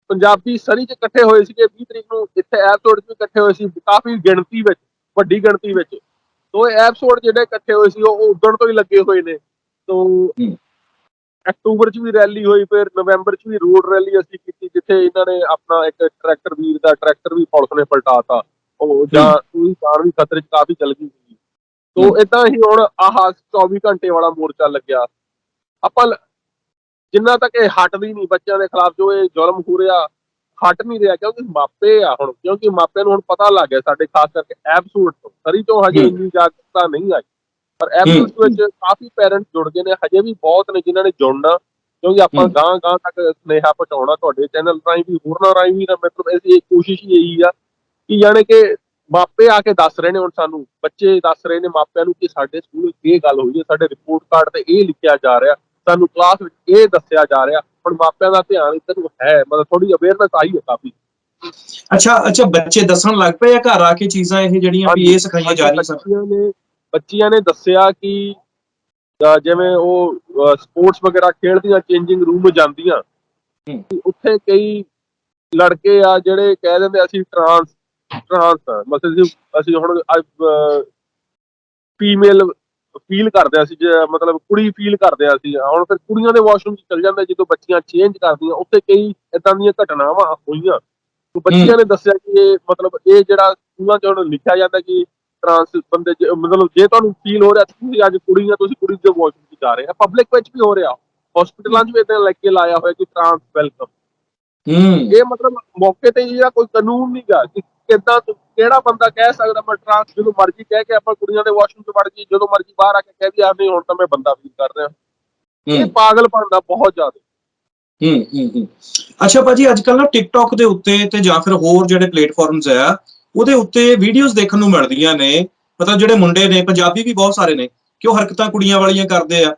Speaker 2: ਪੰਜਾਬੀ ਸਰੀ ਚ ਇਕੱਠੇ ਹੋਏ ਸੀਗੇ 20 ਤਰੀਕ ਨੂੰ ਇੱਥੇ ਐਪਸੋਡ 'ਚ ਵੀ ਇਕੱਠੇ ਹੋਏ ਸੀ ਕਾਫੀ ਗਿਣਤੀ ਵਿੱਚ ਵੱਡੀ ਗਿਣਤੀ ਵਿੱਚ। ਤੋਂ ਇਹ ਐਪਸੋਡ ਜਿਹੜੇ ਇਕੱਠੇ ਹੋਏ ਸੀ ਉਹ ਉਦਣ ਤੋਂ ਹੀ ਲੱਗੇ ਹੋਏ ਨੇ। ਤੋਂ। ਅਕਤੂਬਰ 'ਚ ਵੀ ਰੈਲੀ ਹੋਈ ਫਿਰ ਨਵੰਬਰ 'ਚ ਵੀ ਰੋਡ ਰੈਲੀ ਅਸੀਂ ਕੀਤੀ ਜਿੱਥੇ ਇਹਨਾਂ ਨੇ ਆਪਣਾ ਇੱਕ ਟਰੈਕਟਰ ਵੀਰ ਦਾ ਟਰੈਕਟਰ ਵੀ ਪੁਲਿਸ ਨੇ ਪਲਟਾਤਾ। ਉਹ ਜਾਂ ਉਹਦੀ ਜਾਨ ਵੀ ਖਤਰੇ 'ਚ ਕਾਫੀ ਚਲ ਗਈ ਸੀ ਤੋਂ ਇਦਾਂ ਹੀ ਹੁਣ ਆਹ 24 ਘੰਟੇ ਵਾਲਾ ਮੋਰਚਾ ਲੱਗਿਆ। ਆਪਾਂ ਜਿੰਨਾ ਤੱਕ ਇਹ ਹਟਦੀ ਨਹੀਂ ਬੱਚਿਆਂ ਦੇ ਖਿਲਾਫ ਜੋ ਇਹ ਜ਼ੁਲਮ ਹੋ ਰਿਹਾ ਹਟ ਨਹੀਂ ਰਿਹਾ ਕਿਉਂਕਿ ਮਾਪੇ ਆ ਹੁਣ ਕਿਉਂਕਿ ਮਾਪਿਆਂ ਨੂੰ ਹੁਣ ਪਤਾ ਲੱਗ ਗਿਆ ਸਾਡੇ ਖਾਸ ਕਰਕੇ ਐਬਸੂਟ ਤੋਂ। ਸਰੀ ਤੋਂ ਹਜੇ। ਇੰਨੀ ਜਾਗਰੂਕਤਾ ਨਹੀਂ ਆਈ। ਪਰ ਐਬਸੂਟ ਵਿੱਚ ਕਾਫੀ ਪੈਰੈਂਟਸ ਜੁੜ ਗਏ ਨੇ ਹਜੇ ਵੀ ਬਹੁਤ ਨੇ ਜਿਨ੍ਹਾਂ ਨੇ ਜੁੜਨਾ। ਕਿਉਂਕਿ ਆਪਾਂ। ਗਾਂ ਗਾਂ ਤੱਕ ਸੁਨੇਹਾ ਪਹੁੰਚਾਉਣਾ ਤੁਹਾਡੇ ਚੈਨਲ ਰਾਹੀਂ ਵੀ ਹੋਰਨਾਂ ਰਾਹੀਂ ਵੀ ਮਤਲਬ ਇੱਕ ਕੋਸ਼ਿਸ਼ ਹੀ ਇਹੀ ਆ ਕਿ ਯਾਨੀ ਕਿ ਮਾਪੇ ਆ ਕੇ ਦੱਸ ਰਹੇ ਨੇ ਹੁਣ ਸਾਨੂੰ ਬੱਚੇ ਦੱਸ ਰਹੇ ਨੇ ਮਾਪਿਆਂ ਨੂੰ ਕਿ ਸਾਡੇ ਸਕੂਲ ਵਿੱਚ ਇਹ ਗੱਲ ਹੋਈ ਹੈ ਸਾਡੇ ਰਿਪੋਰਟ ਕਾਰਡ ਤੇ ਇਹ ਲਿਖਿਆ ਜਾ ਰਿਹਾ ਸਾਨੂੰ ਕਲਾਸ ਵਿੱਚ ਇਹ ਦੱਸਿਆ ਜਾ ਰਿਹਾ। ਹੁਣ ਮਾਪਿਆਂ ਦਾ ਧਿਆਨ ਇੱਧਰ ਨੂੰ ਹੈ ਮਤਲਬ ਥੋੜੀ ਅਵੇਅਰਨੈਸ ਆਈ ਹੈ ਕਾਫੀ।
Speaker 1: ਅੱਛਾ ਅੱਛਾ ਬੱਚੇ ਦੱਸਣ ਲੱਗ ਪਏ ਆ ਘਰ ਆ ਕੇ ਚੀਜ਼ਾਂ ਇਹ ਜਿਹੜੀਆਂ ਵੀ ਇਹ ਸਿਖਾਈਆਂ ਜਾ ਰਹੀਆਂ ਸਨ।
Speaker 2: ਬੱਚੀਆਂ ਨੇ ਬੱਚੀਆਂ ਨੇ ਦੱਸਿਆ ਕਿ ਜਿਵੇਂ ਉਹ ਸਪੋਰਟਸ ਵਗੈਰਾ ਖੇਡਦੀਆਂ ਚੇਂਜਿੰਗ ਰੂਮ ਜਾਂਦੀਆਂ। ਉੱਥੇ ਕਈ ਲੜਕੇ ਆ ਜਿਹੜੇ ਕਹਿ ਦਿੰਦੇ ਅਸੀਂ ਟਰਾਂਸ ਟਰਾਂਸ ਮਤਲਬ ਅਸੀਂ ਹੁਣ ਫੀਮੇਲ ਫੀਲ ਕਰਦੇ ਜੇ ਮਤਲਬ ਕੁੜੀ ਫੀਲ ਕਰਦੇ ਆ ਅਸੀਂ ਹੁਣ ਫਿਰ ਕੁੜੀਆਂ ਦੇ ਵਾਸ਼ਰੂਮ 'ਚ ਚਲ ਜਾਂਦੇ ਜਦੋਂ ਬੱਚੀਆਂ ਚੇਂਜ ਕਰਦੀਆਂ ਉੱਥੇ ਕਈ ਇਦਾਂ ਦੀਆਂ ਘਟਨਾਵਾਂ ਹੋਈਆਂ। ਤੇ ਬੱਚਿਆਂ ਨੇ ਦੱਸਿਆ ਕਿ ਇਹ ਮਤਲਬ ਇਹ ਜਿਹੜਾ ਸਕੂਲਾਂ 'ਚ ਹੁਣ ਲਿਖਿਆ ਜਾਂਦਾ ਕਿ ਟਰਾਂਸ ਬੰਦੇ ਜੇ- ਮਤਲਬ ਜੇ ਤੁਹਾਨੂੰ ਫੀਲ ਹੋ ਰਿਹਾ ਤੁਸੀਂ ਅੱਜ ਕੁੜੀ ਆ ਤੁਸੀਂ ਕੁੜੀ ਦੇ ਵਾਸ਼ਰੂਮ 'ਚ ਜਾ ਰਹੇ ਆ। ਪਬਲਿਕ ਵਿੱਚ ਵੀ ਹੋ ਰਿਹਾ। ਹਸਪੀਟਲਾਂ 'ਚ ਵੀ ਇਦਾਂ ਲਿਖ ਕੇ ਲਾਇਆ ਹੋਇਆ ਕਿ ਟਰਾਂਸ ਵੈਲਕਮ
Speaker 1: ਹੂੰ।
Speaker 2: ਇਹ ਮਤਲਬ ਮੌਕੇ ਤੇ ਜਿਹੜਾ ਕੋਈ ਕਾਨੂੰਨ ਨਹੀਂਗਾ ਕਿ ਕਿੱਦਾਂ ਕਿਹੜਾ ਬੰਦਾ ਕਹਿ ਸਕਦਾ ਮੈਂ ਟਰਾਂਸ ਜਦੋਂ ਮਰਜ਼ੀ ਕਹਿ ਕੇ ਆਪਾਂ ਕੁੜੀਆਂ ਦੇ ਵਾਸ਼ਰੂਮ 'ਚ ਵੜ ਜੀ ਜਦੋਂ ਮਰਜ਼ੀ ਬਾਹਰ ਆ ਕੇ ਕਹਿ ਦੀ ਆ ਨਹੀਂ ਹੁਣ ਤਾਂ ਮੈਂ ਬੰਦਾ ਫੀਲ ਕਰ ਰਿਹਾ। ਇਹ ਪਾਗਲਪਨ ਦਾ ਬਹੁਤ ਜ਼ਿਆਦਾ।
Speaker 1: ਹੂੰ ਹੂੰ ਹੂੰ। ਅੱਛਾ ਭਾਜੀ ਅੱਜ ਕੱਲ ਨਾ ਟਿਕਟੌਕ ਦੇ ਉੱਤੇ ਤੇ ਜਾਂ ਫਿਰ ਹੋਰ ਜਿਹੜੇ ਪਲੇਟਫਾਰਮਸ ਆ ਉਹਦੇ ਉੱਤੇ ਵੀਡੀਓਜ਼ ਦੇਖਣ ਨੂੰ ਮਿਲਦੀਆਂ ਨੇ। ਮਤਲਬ ਜਿਹੜੇ ਮੁੰਡੇ ਨੇ ਪੰਜਾਬੀ ਵੀ ਬਹੁਤ ਸਾਰੇ ਨੇ ਕਿ ਉਹ ਹਰਕਤਾਂ ਕੁੜੀਆਂ ਵਾਲੀਆਂ ਕਰਦੇ ਆ।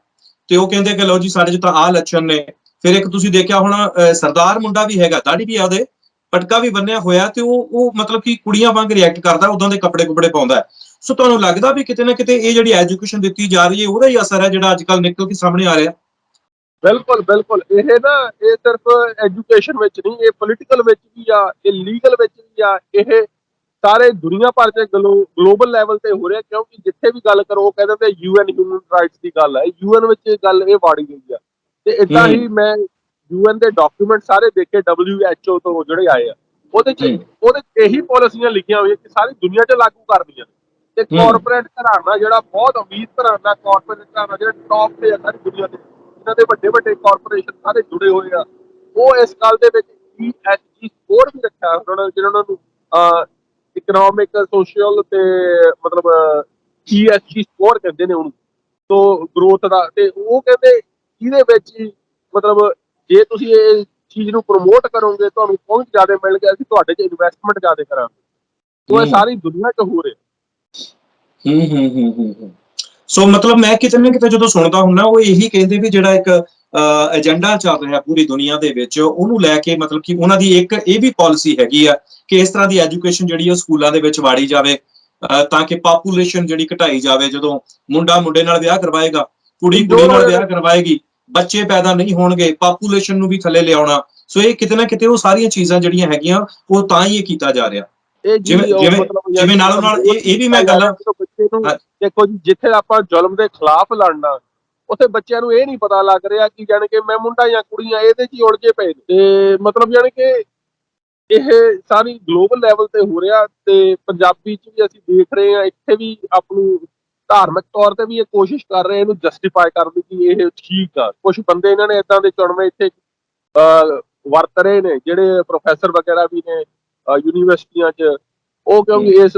Speaker 1: ਤੇ ਉਹ ਕਹਿੰਦੇ ਕਿ ਲਓ ਜੀ ਸਾਡੇ 'ਚ ਤਾਂ ਆਹ ਲੱਛਣ ਨੇ। ਫਿਰ ਇੱਕ ਤੁਸੀਂ ਦੇਖਿਆ ਹੁਣ ਸਰਦਾਰ ਮੁੰਡਾ ਵੀ ਹੈਗਾ ਦਾੜੀ ਵੀ ਆ ਉਹਦੇ। ਪਟਕਾ ਵੀ ਬੰਨਿਆ ਹੋਇਆ ਤੇ ਉਹ ਉਹ ਮਤਲਬ ਕਿ ਕੁੜੀਆਂ ਵਾਂਗ ਰਿਐਕਟ ਕਰਦਾ ਉਦਾਂ ਦੇ ਕੱਪੜੇ ਕੁਪੜੇ ਪਾਉਂਦਾ। ਸੋ ਤੁਹਾਨੂੰ ਲੱਗਦਾ ਵੀ ਕਿਤੇ ਨਾ ਕਿਤੇ ਇਹ ਜਿਹੜੀ ਐਜੂਕੇਸ਼ਨ ਦਿੱਤੀ ਜਾ ਰਹੀ ਹੈ ਉਹਦਾ ਹੀ ਅਸਰ ਹੈ ਜਿਹੜਾ ਅੱਜ ਕੱਲ ਨਿਕਲ ਕੇ ਸਾਹਮਣੇ ਆ ਰਿਹਾ
Speaker 2: ਬਿਲਕੁਲ ਬਿਲਕੁਲ ਇਹ ਨਾ ਇਹ ਸਿਰਫ ਐਜੂਕੇਸ਼ਨ ਵਿੱਚ ਨਹੀਂ ਇਹ ਪੋਲੀਟੀਕਲ ਵਿੱਚ ਵੀ ਆ ਇਹ ਲੀਗਲ ਵਿੱਚ ਵੀ ਆ ਇਹ ਸਾਰੇ ਦੁਨੀਆ ਭਰ ਦੇ ਗਲੋਬਲ ਲੈਵਲ ਤੇ ਹੋ ਰਿਹਾ ਕਿਉਂਕਿ ਜਿੱਥੇ ਵੀ ਗੱਲ ਕਰੋ ਉਹ ਕਹਿੰਦੇ ਤੇ ਯੂਐਨ ਹਿਊਮਨ ਰਾਈਟਸ ਦੀ ਗੱਲ ਹੈ ਯੂਐਨ ਵਿੱਚ ਇਹ ਗੱਲ ਇਹ ਵਾੜੀ ਗਈ ਆ ਤੇ ਇਦਾਂ।
Speaker 1: ਹੀ
Speaker 2: ਮੈਂ ਯੂਐਨ ਦੇ ਡਾਕੂਮੈਂਟ ਸਾਰੇ ਦੇਖੇ WHO ਤੋਂ ਜਿਹੜੇ ਆਏ ਆ ਉਹਦੇ ਚ। ਉਹਦੇ ਚ ਇਹੀ ਪਾਲਿਸੀਆਂ ਲਿਖੀਆਂ ਹੋਈਆਂ ਕਿ ਸਾਰੀ ਦੁਨੀਆ 'ਚ ਲਾਗੂ ਕਰਨੀਆਂ ਤੇ। ਕਾਰਪੋਰੇਟ ਘਰਾਣਾ ਜਿਹੜਾ ਬਹੁਤ ਅਮੀਰ ਘਰਾਣਾ ਕਾਰਪੋਰੇਟ ਘਰਾਣਾ ਜਿਹੜਾ ਟੌਪ ਤੇ ਆ ਸਾਰੀ ਦੁਨੀਆ ਤੇ ਇਹਨਾਂ ਦੇ ਵੱਡੇ ਵੱਡੇ ਕਾਰਪੋਰੇਸ਼ਨ ਸਾਰੇ ਜੁੜੇ ਹੋਏ ਆ ਉਹ ਇਸ ਗੱਲ ਦੇ ਵਿੱਚ ESG ਸਕੋਰ ਵੀ ਰੱਖਿਆ ਉਹਨਾਂ ਨੇ ਜਿਹਨਾਂ ਨੂੰ ਇਕਨੋਮਿਕ ਸੋਸ਼ਲ ਤੇ ਮਤਲਬ ESG ਸਕੋਰ ਕਹਿੰਦੇ ਨੇ ਉਹਨੂੰ ਤੋਂ ਗਰੋਥ ਦਾ ਤੇ ਉਹ ਕਹਿੰਦੇ ਇਹਦੇ ਵਿੱਚ ਮਤਲਬ ਜੇ ਤੁਸੀਂ ਇਹ ਚੀਜ਼ ਨੂੰ ਪ੍ਰਮੋਟ ਕਰੋਗੇ ਤੁਹਾਨੂੰ ਪਹੁੰਚ ਜ਼ਿਆਦਾ ਮਿਲ ਗਿਆ ਅਸੀਂ ਤੁਹਾਡੇ 'ਚ ਇਨਵੈਸਟਮੈਂਟ ਜ਼ਿਆਦਾ ਕਰਾਂਗੇ। ਤੋਂ ਇਹ
Speaker 1: ਹੂੰ।
Speaker 2: ਸਾਰੀ ਦੁਨੀਆ 'ਚ ਹੋ ਰਿਹਾ।
Speaker 1: ਹੂੰ ਹੂੰ ਹੂੰ ਹੂੰ ਸੋ ਮਤਲਬ ਮੈਂ ਕਿਤੇ ਨਾ ਕਿਤੇ ਜਦੋਂ ਸੁਣਦਾ ਹੁੰਦਾ ਉਹ ਇਹੀ ਕਹਿੰਦੇ ਵੀ ਜਿਹੜਾ ਇੱਕ ਏਜੰਡਾ ਚੱਲ ਰਿਹਾ ਪੂਰੀ ਦੁਨੀਆ ਦੇ ਵਿੱਚ ਉਹਨੂੰ ਲੈ ਕੇ ਮਤਲਬ ਕਿ ਉਹਨਾਂ ਦੀ ਇੱਕ ਇਹ ਵੀ ਪਾਲਿਸੀ ਹੈਗੀ ਆ ਕਿ ਇਸ ਤਰ੍ਹਾਂ ਦੀ ਐਜੂਕੇਸ਼ਨ ਜਿਹੜੀ ਆ ਸਕੂਲਾਂ ਦੇ ਵਿੱਚ ਵਾੜੀ ਜਾਵੇ ਤਾਂ ਕਿ ਪਾਪੂਲੇਸ਼ਨ ਜਿਹੜੀ ਘਟਾਈ ਜਾਵੇ ਜਦੋਂ ਮੁੰਡਾ ਮੁੰਡੇ ਨਾਲ ਵਿਆਹ ਕਰਵਾਏਗਾ ਕੁੜੀ ਕੁੜੀ ਨਾਲ ਵਿਆਹ ਕਰਵਾਏਗੀ ਬੱਚੇ ਪੈਦਾ ਨਹੀਂ ਹੋਣਗੇ ਪਾਪੂਲੇਸ਼ਨ ਨੂੰ ਵੀ ਥੱਲੇ ਲਿਆਉਣਾ। ਸੋ ਇਹ ਕਿਤੇ ਨਾ ਕਿਤੇ ਉਹ ਸਾਰੀਆਂ ਚੀਜ਼ਾਂ ਜਿਹੜੀਆਂ ਹੈਗੀਆਂ ਉਹ ਤਾਂ ਹੀ ਇਹ ਕੀਤਾ ਜਾ ਰਿਹਾ। ਜਿਵੇਂ- ਜਿਵੇਂ- ਨਾਲੋਂ ਨਾਲ ਇਹ- ਵੀ ਮੈਂ ਗੱਲਾਂ-।
Speaker 2: ਦੇਖੋ ਜੀ ਜਿੱਥੇ ਆਪਾਂ ਜ਼ੁਲਮ ਦੇ ਖਿਲਾਫ ਲੜਨਾ ਉੱਥੇ ਬੱਚਿਆਂ ਨੂੰ ਇਹ ਨਹੀਂ ਪਤਾ ਲੱਗ ਰਿਹਾ ਕਿ ਜਾਣੀ ਕਿ ਮੈਂ ਮੁੰਡਾ ਜਾਂ ਕੁੜੀਆਂ ਇਹਦੇ 'ਚ ਹੀ ਉਲਝੇ ਪਏ ਨੇ। ਤੇ ਮਤਲਬ ਜਾਣੀ ਕਿ ਇਹ ਸਾਰੀ ਗਲੋਬਲ ਲੈਵਲ ਤੇ ਹੋ ਰਿਹਾ ਤੇ ਪੰਜਾਬੀ 'ਚ ਵੀ ਅਸੀਂ ਦੇਖ ਰਹੇ ਹਾਂ ਇੱਥੇ ਵੀ ਆਪ ਨੂੰ ਧਾਰਮਿਕ ਤੌਰ ਤੇ ਵੀ ਇਹ ਕੋਸ਼ਿਸ਼ ਕਰ ਰਹੇ ਇਹਨੂੰ ਜਸਟੀਫਾਈ ਕਰਨ ਦੀ ਕਿ ਇਹ ਠੀਕ ਆ। ਕੁਝ ਬੰਦੇ ਇਹਨਾਂ ਨੇ ਇਦਾਂ ਦੇ ਚੁਣਵੇਂ ਇੱਥੇ ਵਰਤ ਰਹੇ ਨੇ ਜਿਹੜੇ ਪ੍ਰੋਫੈਸਰ ਵਗੈਰਾ ਵੀ ਨੇ ਯੂਨੀਵਰਸਿਟੀਆਂ 'ਚ। ਉਹ ਕਿਉਂਕਿ ਇਸ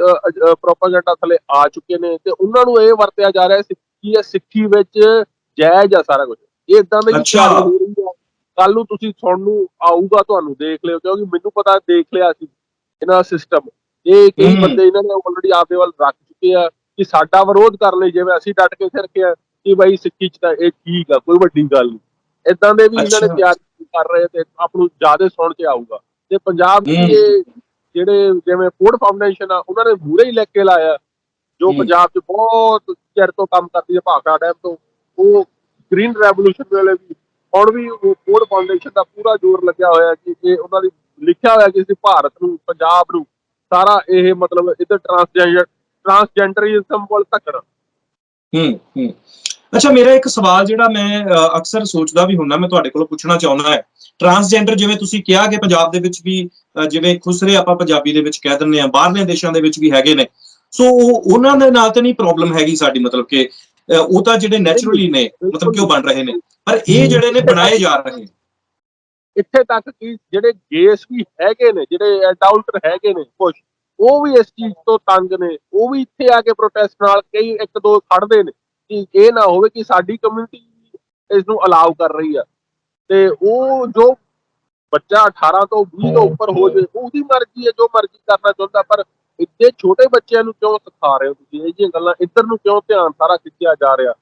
Speaker 2: ਪ੍ਰੋਪਾਗੈਂਡਾ ਥੱਲੇ ਆ ਚੁੱਕੇ ਨੇ ਤੇ ਉਹਨਾਂ ਨੂੰ ਇਹ ਵਰਤਿਆ ਜਾ ਰਿਹਾ ਸਿੱਖੀ ਹੈ ਸਿੱਖੀ ਵਿੱਚ ਜਾਇਜ਼ ਆ ਸਾਰਾ ਕੁਝ ਇਹ ਇਦਾਂ ਦੀ ਕੱਲ ਨੂੰ ਤੁਸੀਂ ਸੁਣਨ ਨੂੰ ਆਊਗਾ ਤੁਹਾਨੂੰ ਦੇਖ ਲਿਓ ਕਿਉਂਕਿ ਮੈਨੂੰ ਪਤਾ ਦੇਖ ਲਿਆ ਸੀ ਇਹਨਾਂ ਦਾ ਸਿਸਟਮ ਇਹ ਕਈ। ਬੰਦੇ ਇਹਨਾਂ ਨੇ ਆਲਰੇਡੀ ਆਪਦੇ ਵੱਲ ਰੱਖ ਚੁੱਕੇ ਆ। ਕਿ ਸਾਡਾ ਵਿਰੋਧ ਕਰ ਲਈ ਜਿਵੇਂ ਅਸੀਂ ਡਟ ਕੇ ਫਿਰ ਕੇ ਕਿ ਬਾਈ ਸਿੱਖੀ ਚ ਤਾਂ ਇਹ ਠੀਕ ਆ ਕੋਈ ਵੱਡੀ ਗੱਲ ਨਹੀਂ ਇਦਾਂ ਦੇ ਵੀ ਇਹਨਾਂ ਨੇ। ਤਿਆਰੀ ਕਰ ਰਹੇ ਤੇ ਆਪ ਨੂੰ ਜ਼ਿਆਦਾ ਸੁਣ ਚ ਆਊਗਾ ਤੇ ਪੰਜਾਬ। ਦੇ ਜਿਹੜੇ ਜਿਵੇਂ ਫੂਡ ਫਾਊਂਡੇਸ਼ਨ ਆ ਉਹਨਾਂ ਨੇ ਮੂਰੇ ਹੀ ਲੈ ਕੇ ਲਾਇਆ ਜੋ। ਪੰਜਾਬ 'ਚ ਬਹੁਤ ਚਿਰ ਤੋਂ ਕੰਮ ਕਰਦੀ ਹੈ ਭਾਖੜਾ ਡੈਮ ਤੋਂ ਉਹ ਗ੍ਰੀਨ ਰੈਵੋਲੂਸ਼ਨ ਵੇਲੇ ਵੀ ਹੁਣ ਵੀ ਉਹ ਫੂਡ ਫਾਊਂਡੇਸ਼ਨ ਦਾ ਪੂਰਾ ਜ਼ੋਰ ਲੱਗਿਆ ਹੋਇਆ ਕਿ ਇਹ ਉਹਨਾਂ ਦੀ ਲਿਖਿਆ ਹੋਇਆ ਕਿ ਅਸੀਂ ਭਾਰਤ ਨੂੰ ਪੰਜਾਬ ਨੂੰ ਸਾਰਾ ਇਹ ਮਤਲਬ ਇੱਧਰ ਟਰਾਂਸਜੈਂਡਰ ਟਰਾਂਸਜੈਂਡਰਿਜ਼ਮ ਕੋਲ ਧੱਕਣਾ
Speaker 1: ਹੂੰ ਹੂੰ ਅੱਛਾ ਮੇਰਾ ਇੱਕ ਸਵਾਲ ਜਿਹੜਾ ਮੈਂ ਅਕਸਰ ਸੋਚਦਾ ਵੀ ਹੁੰਨਾ ਮੈਂ ਤੁਹਾਡੇ ਕੋਲੋਂ ਪੁੱਛਣਾ ਚਾਹੁੰਦਾ ਹੈ ਟਰਾਂਸਜੈਂਡਰ ਜਿਵੇਂ ਤੁਸੀਂ ਕਿਹਾ ਕਿ ਪੰਜਾਬ ਦੇ ਵਿੱਚ ਵੀ ਜਿਵੇਂ ਖੁਸਰੇ ਆਪਾਂ ਪੰਜਾਬੀ ਦੇ ਵਿੱਚ ਕਹਿ ਦਿੰਦੇ ਆ ਬਾਹਰਲੇ ਦੇਸ਼ਾਂ ਦੇ ਵਿੱਚ ਵੀ ਹੈਗੇ ਨੇ ਸੋ ਉਹ ਉਹਨਾਂ ਦੇ ਨਾਲ ਤੇ ਨਹੀਂ ਪ੍ਰੋਬਲਮ ਹੈਗੀ ਸਾਡੀ ਮਤਲਬ ਕਿ ਉਹ ਤਾਂ ਜਿਹੜੇ ਨੇਚਰਲੀ ਨੇ ਮਤਲਬ ਕਿ ਉਹ ਬਣ ਰਹੇ ਨੇ ਪਰ ਇਹ ਜਿਹੜੇ ਨੇ ਬਣਾਏ ਜਾ ਰਹੇ ਨੇ
Speaker 2: ਇੱਥੇ ਤੱਕ ਕਿ ਜਿਹੜੇ ਗੇਸ ਵੀ ਹੈਗੇ ਨੇ ਜਿਹੜੇ ਅਡਲਟਰ ਹੈਗੇ ਨੇ ਕੁਝ ਉਹ ਵੀ ਇਸ ਚੀਜ਼ ਤੋਂ ਤੰਗ ਨੇ ਉਹ ਵੀ ਇੱਥੇ ਆ ਕੇ ਪ੍ਰੋਟੈਸਟ ਨਾਲ ਕਈ ਇੱਕ ਦੋ ਖੜਦੇ ਨੇ ਕਿ ਇਹ ਨਾ ਹੋਵੇ ਕਿ ਸਾਡੀ ਕਮਿਊਨਿਟੀ ਇਸ ਨੂੰ ਅਲਾਉ ਕਰ ਰਹੀ ਆ। ਤੇ ਉਹ ਜੋ ਬੱਚਾ 18 ਤੋਂ 20 ਤੋਂ ਉੱਪਰ ਹੋ ਜਾਵੇ ਉਹਦੀ ਮਰਜ਼ੀ ਹੈ ਜੋ ਮਰਜ਼ੀ ਕਰਨਾ ਚਾਹੁੰਦਾ ਪਰ ਇੱਥੇ ਛੋਟੇ ਬੱਚਿਆਂ ਨੂੰ ਕਿਉਂ ਸਿਖਾ ਰਹੇ ਹੋ ਤੁਸੀਂ? ਇਹ ਜਿਹੀਆਂ ਗੱਲਾਂ ਇੱਧਰ ਨੂੰ ਕਿਉਂ ਧਿਆਨ ਸਾਰਾ ਖਿੱਚਿਆ ਜਾ ਰਿਹਾ?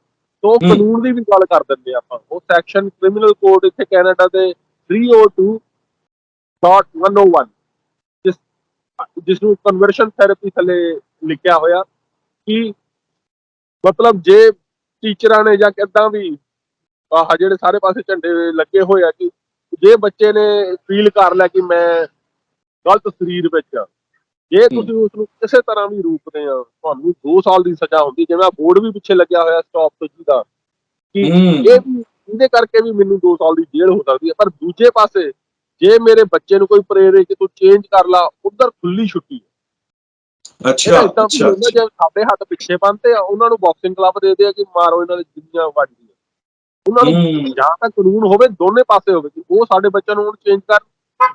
Speaker 2: ਤੋਂ। ਕਾਨੂੰਨ ਦੀ ਵੀ ਗੱਲ ਕਰ ਦਿੰਦੇ ਆਪਾਂ। ਉਹ ਸੈਕਸ਼ਨ ਕ੍ਰਿਮੀਨਲ ਕੋਡ ਇੱਥੇ ਕੈਨੇਡਾ ਦੇ 302.101 ਜਿਸ ਜਿਸ ਨੂੰ ਕਨਵਰਸ਼ਨ ਥੈਰੇਪੀ ਥੱਲੇ ਲਿਖਿਆ ਹੋਇਆ ਕਿ ਮਤਲਬ ਜੇ ਟੀਚਰਾਂ ਨੇ ਜਾਂ ਕਿੱਦਾਂ ਵੀ ਆਹ ਜਿਹੜੇ ਸਾਰੇ ਪਾਸੇ ਝੰਡੇ ਲੱਗੇ ਹੋਏ ਆ ਕਿ ਜੇ ਬੱਚੇ ਨੇ ਫੀਲ ਕਰ ਲਿਆ ਕਿ ਮੈਂ ਗਲਤ ਸਰੀਰ ਵਿੱਚ ਆ ਜੇ ਤੁਸੀਂ ਉਸ ਨੂੰ ਕਿਸੇ ਤਰ੍ਹਾਂ ਵੀ ਰੂਪਦੇ ਆ ਤੁਹਾਨੂੰ 2 ਸਾਲ ਦੀ ਸਜ਼ਾ ਹੁੰਦੀ ਜਿਵੇਂ ਬੋਰਡ ਵੀ ਪਿੱਛੇ ਲੱਗਿਆ ਹੋਇਆ ਸਟਾਪ ਤੋਂ ਜੀ ਦਾ ਕਿ ਇਹ ਵੀ ਇਹਦੇ ਕਰਕੇ ਵੀ ਮੈਨੂੰ 2 ਸਾਲ ਦੀ ਜੇਲ੍ਹ ਹੋ ਸਕਦੀ ਹੈ ਪਰ ਦੂਜੇ ਪਾਸੇ ਜੇ ਮੇਰੇ ਬੱਚੇ ਨੂੰ ਕੋਈ ਪ੍ਰੇਰੇ ਕਿ ਤੂੰ ਚੇਂਜ ਕਰ ਲਾ ਉਧਰ ਖੁੱਲੀ ਛੁੱਟੀ ਹੈ।
Speaker 1: ਅੱਛਾ ਅੱਛਾ
Speaker 2: ਜੇ ਸਾਡੇ ਹੱਥ ਪਿੱਛੇ ਬੰਨਤੇ ਆ ਉਹਨਾਂ ਨੂੰ ਬਾਕਸਿੰਗ ਕਲੱਬ ਦੇ ਦੇ ਆ ਕਿ ਮਾਰੋ ਇਹਨਾਂ ਦੀ ਜਿੰਨੀਆਂ ਵੱਜਦੀਆਂ। ਉਹਨਾਂ ਨੂੰ ਜਾਂ ਤਾਂ ਕਾਨੂੰਨ ਹੋਵੇ ਦੋਨੇ ਪਾਸੇ ਹੋਵੇ ਕਿ ਉਹ ਸਾਡੇ ਬੱਚਿਆਂ ਨੂੰ ਹੁਣ ਚੇਂਜ ਕਰ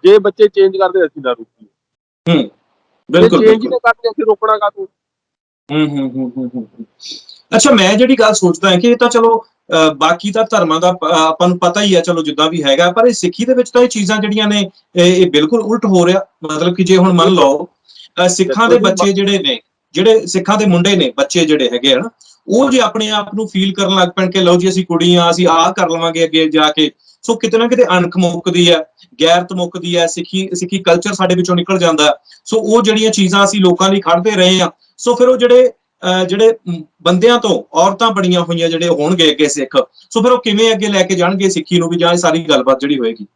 Speaker 2: ਜੇ ਬੱਚੇ ਚੇਂਜ ਕਰਦੇ ਅਸੀਂ ਨਾ ਰੋਕੀਏ।
Speaker 1: ਹੂੰ ਬਿਲਕੁਲ
Speaker 2: ਚੇਂਜ ਨਾ ਕਰਦੇ ਅਸੀਂ ਰੋਕਣਾ ਕਾਹਤੋਂ?
Speaker 1: ਹੂੰ ਹੂੰ ਹੂੰ ਹੂੰ। ਅੱਛਾ ਮੈਂ ਜਿਹੜੀ ਗੱਲ ਸੋਚਦਾ ਹਾਂ ਕਿ ਇਹ ਤਾਂ ਚਲੋ ਬਾਕੀ ਤਾਂ ਧਰਮਾਂ ਦਾ ਆਪਾਂ ਨੂੰ ਪਤਾ ਹੀ ਹੈ ਚਲੋ ਜਿੱਦਾਂ ਵੀ ਹੈਗਾ ਪਰ ਇਹ ਸਿੱਖੀ ਦੇ ਵਿੱਚ ਤਾਂ ਇਹ ਚੀਜ਼ਾਂ ਜਿਹੜੀਆਂ ਨੇ ਇਹ ਬਿਲਕੁਲ ਉਲਟ ਹੋ ਰਿਹਾ। ਮਤਲਬ ਕਿ ਜੇ ਹੁਣ ਮੰਨ ਲਓ ਸਿੱਖਾਂ ਦੇ ਬੱਚੇ ਜਿਹੜੇ ਨੇ ਜਿਹੜੇ ਸਿੱਖਾਂ ਦੇ ਮੁੰਡੇ ਨੇ ਬੱਚੇ ਜਿਹੜੇ ਹੈਗੇ ਹਨ ਉਹ ਜੇ ਆਪਣੇ ਆਪ ਨੂੰ ਫੀਲ ਕਰਨ ਲੱਗ ਪੈਣ ਕਿ ਲਓ ਜੀ ਅਸੀਂ ਕੁੜੀਆਂ ਅਸੀਂ ਆਹ ਕਰ ਲਵਾਂਗੇ ਅੱਗੇ ਜਾ ਕੇ ਸੋ ਕਿਤੇ ਨਾ ਕਿਤੇ ਅਣਖ ਮੁੱਕਦੀ ਹੈ ਗੈਰਤ ਮੁੱਕਦੀ ਹੈ ਸਿੱਖੀ ਸਿੱਖੀ ਕਲਚਰ ਸਾਡੇ ਵਿੱਚੋਂ ਨਿਕਲ ਜਾਂਦਾ। ਸੋ ਉਹ ਜਿਹੜੀਆਂ ਚੀਜ਼ਾਂ ਅਸੀਂ ਲੋਕਾਂ ਲਈ ਖੜਦੇ ਰਹੇ ਆ ਸੋ ਫਿਰ ਉਹ ਜਿਹੜੇ ਜਿਹੜੇ ਬੰਦਿਆਂ ਤੋਂ ਔਰਤਾਂ ਬਣੀਆਂ ਹੋਈਆਂ ਜਿਹੜੇ ਹੋਣਗੇ ਅੱਗੇ ਸਿੱਖ ਸੋ ਫਿਰ ਉਹ ਕਿਵੇਂ ਅੱਗੇ ਲੈ ਕੇ ਜਾਣਗੇ ਸਿੱਖੀ ਨੂੰ ਵੀ ਜਾਂ ਸਾਰੀ ਗੱਲਬਾਤ ਜਿਹੜੀ ਹੋਏਗੀ?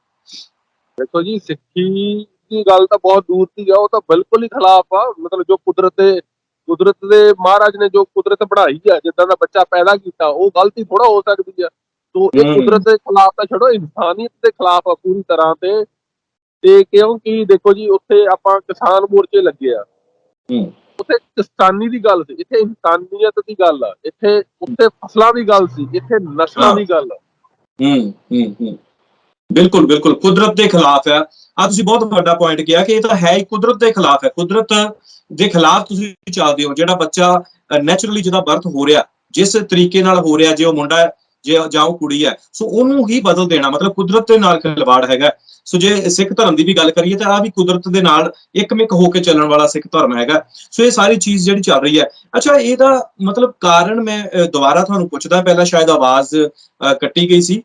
Speaker 2: ਦੇਖੋ ਜੀ ਸਿੱਖੀ ਦੀ ਗੱਲ ਤਾਂ ਬਹੁਤ ਦੂਰ ਦੀ ਆ ਉਹ ਤਾਂ ਬਿਲਕੁਲ ਹੀ ਖਿਲਾਫ ਆ। ਮਤਲਬ ਜੋ ਕੁਦਰਤ ਦੇ ਕੁਦਰਤ ਦੇ ਮਹਾਰਾਜ ਨੇ ਜੋ ਕੁਦਰਤ ਬਣਾਈ ਆ ਜਿੱਦਾਂ ਦਾ ਬੱਚਾ ਪੈਦਾ ਕੀਤਾ ਉਹ ਗਲਤੀ ਥੋੜਾ ਹੋ ਸਕਦੀ ਆ। ਤੋ ਇਹ। ਕੁਦਰਤ ਦੇ ਖਿਲਾਫ ਤਾਂ ਛੱਡੋ ਇਨਸਾਨੀਅਤ ਦੇ ਖਿਲਾਫ ਆ ਪੂਰੀ ਤਰ੍ਹਾਂ ਤੇ। ਤੇ ਕਿਉਂਕਿ ਦੇਖੋ ਜੀ ਉੱਥੇ ਆਪਾਂ ਕਿਸਾਨ ਮੋਰਚੇ ਲੱਗੇ ਆ।
Speaker 1: ਹੂੰ।
Speaker 2: ਉੱਥੇ ਕਿਸਾਨੀ ਦੀ ਗੱਲ ਸੀ, ਇੱਥੇ ਇਨਸਾਨੀਅਤ ਦੀ ਗੱਲ ਆ, ਇੱਥੇ ਉੱਥੇ ਫਸਲਾਂ ਦੀ ਗੱਲ ਸੀ, ਇੱਥੇ ਨਸਲਾਂ ਦੀ ਗੱਲ ਆ।
Speaker 1: ਹੂੰ ਹੂੰ ਹੂੰ। ਬਿਲਕੁਲ ਬਿਲਕੁਲ, ਕੁਦਰਤ ਦੇ ਖਿਲਾਫ ਹੈ ਆ ਤੁਸੀਂ ਬਹੁਤ ਵੱਡਾ ਪੁਆਇੰਟ ਕਿਹਾ ਕਿ ਇਹ ਤਾਂ ਹੈ ਹੀ ਕੁਦਰਤ ਦੇ ਖਿਲਾਫ ਹੈ ਕੁਦਰਤ ਦੇ ਖਿਲਾਫ ਤੁਸੀਂ ਚੱਲਦੇ ਹੋ? ਜਿਹੜਾ ਬੱਚਾ ਨੇਚਰਲੀ ਜਿਹਦਾ ਬਰਥ ਹੋ ਰਿਹਾ, ਜਿਸ ਤਰੀਕੇ ਨਾਲ ਹੋ ਰਿਹਾ, ਜੇ ਉਹ ਮੁੰਡਾ ਜੇ ਜਾਂ ਉਹ ਕੁੜੀ ਹੈ, ਸੋ ਉਹਨੂੰ ਹੀ ਬਦਲ ਦੇਣਾ, ਮਤਲਬ ਕੁਦਰਤ ਦੇ ਨਾਲ ਖਿਲਵਾੜ ਹੈਗਾ। ਸੋ ਜੇ ਸਿੱਖ ਧਰਮ ਦੀ ਵੀ ਗੱਲ ਕਰੀਏ ਤਾਂ ਆ ਵੀ ਕੁਦਰਤ ਦੇ ਨਾਲ ਇੱਕਮਿਕ ਹੋ ਕੇ ਚੱਲਣ ਵਾਲਾ ਸਿੱਖ ਧਰਮ ਹੈਗਾ। ਸੋ ਇਹ ਸਾਰੀ ਚੀਜ਼ ਜਿਹੜੀ ਚੱਲ ਰਹੀ ਹੈ। ਅੱਛਾ, ਇਹਦਾ ਮਤਲਬ ਕਾਰਨ ਮੈਂ ਦੁਬਾਰਾ ਤੁਹਾਨੂੰ ਪੁੱਛਦਾ, ਪਹਿਲਾਂ ਸ਼ਾਇਦ ਆਵਾਜ਼ ਕੱਟੀ ਗਈ ਸੀ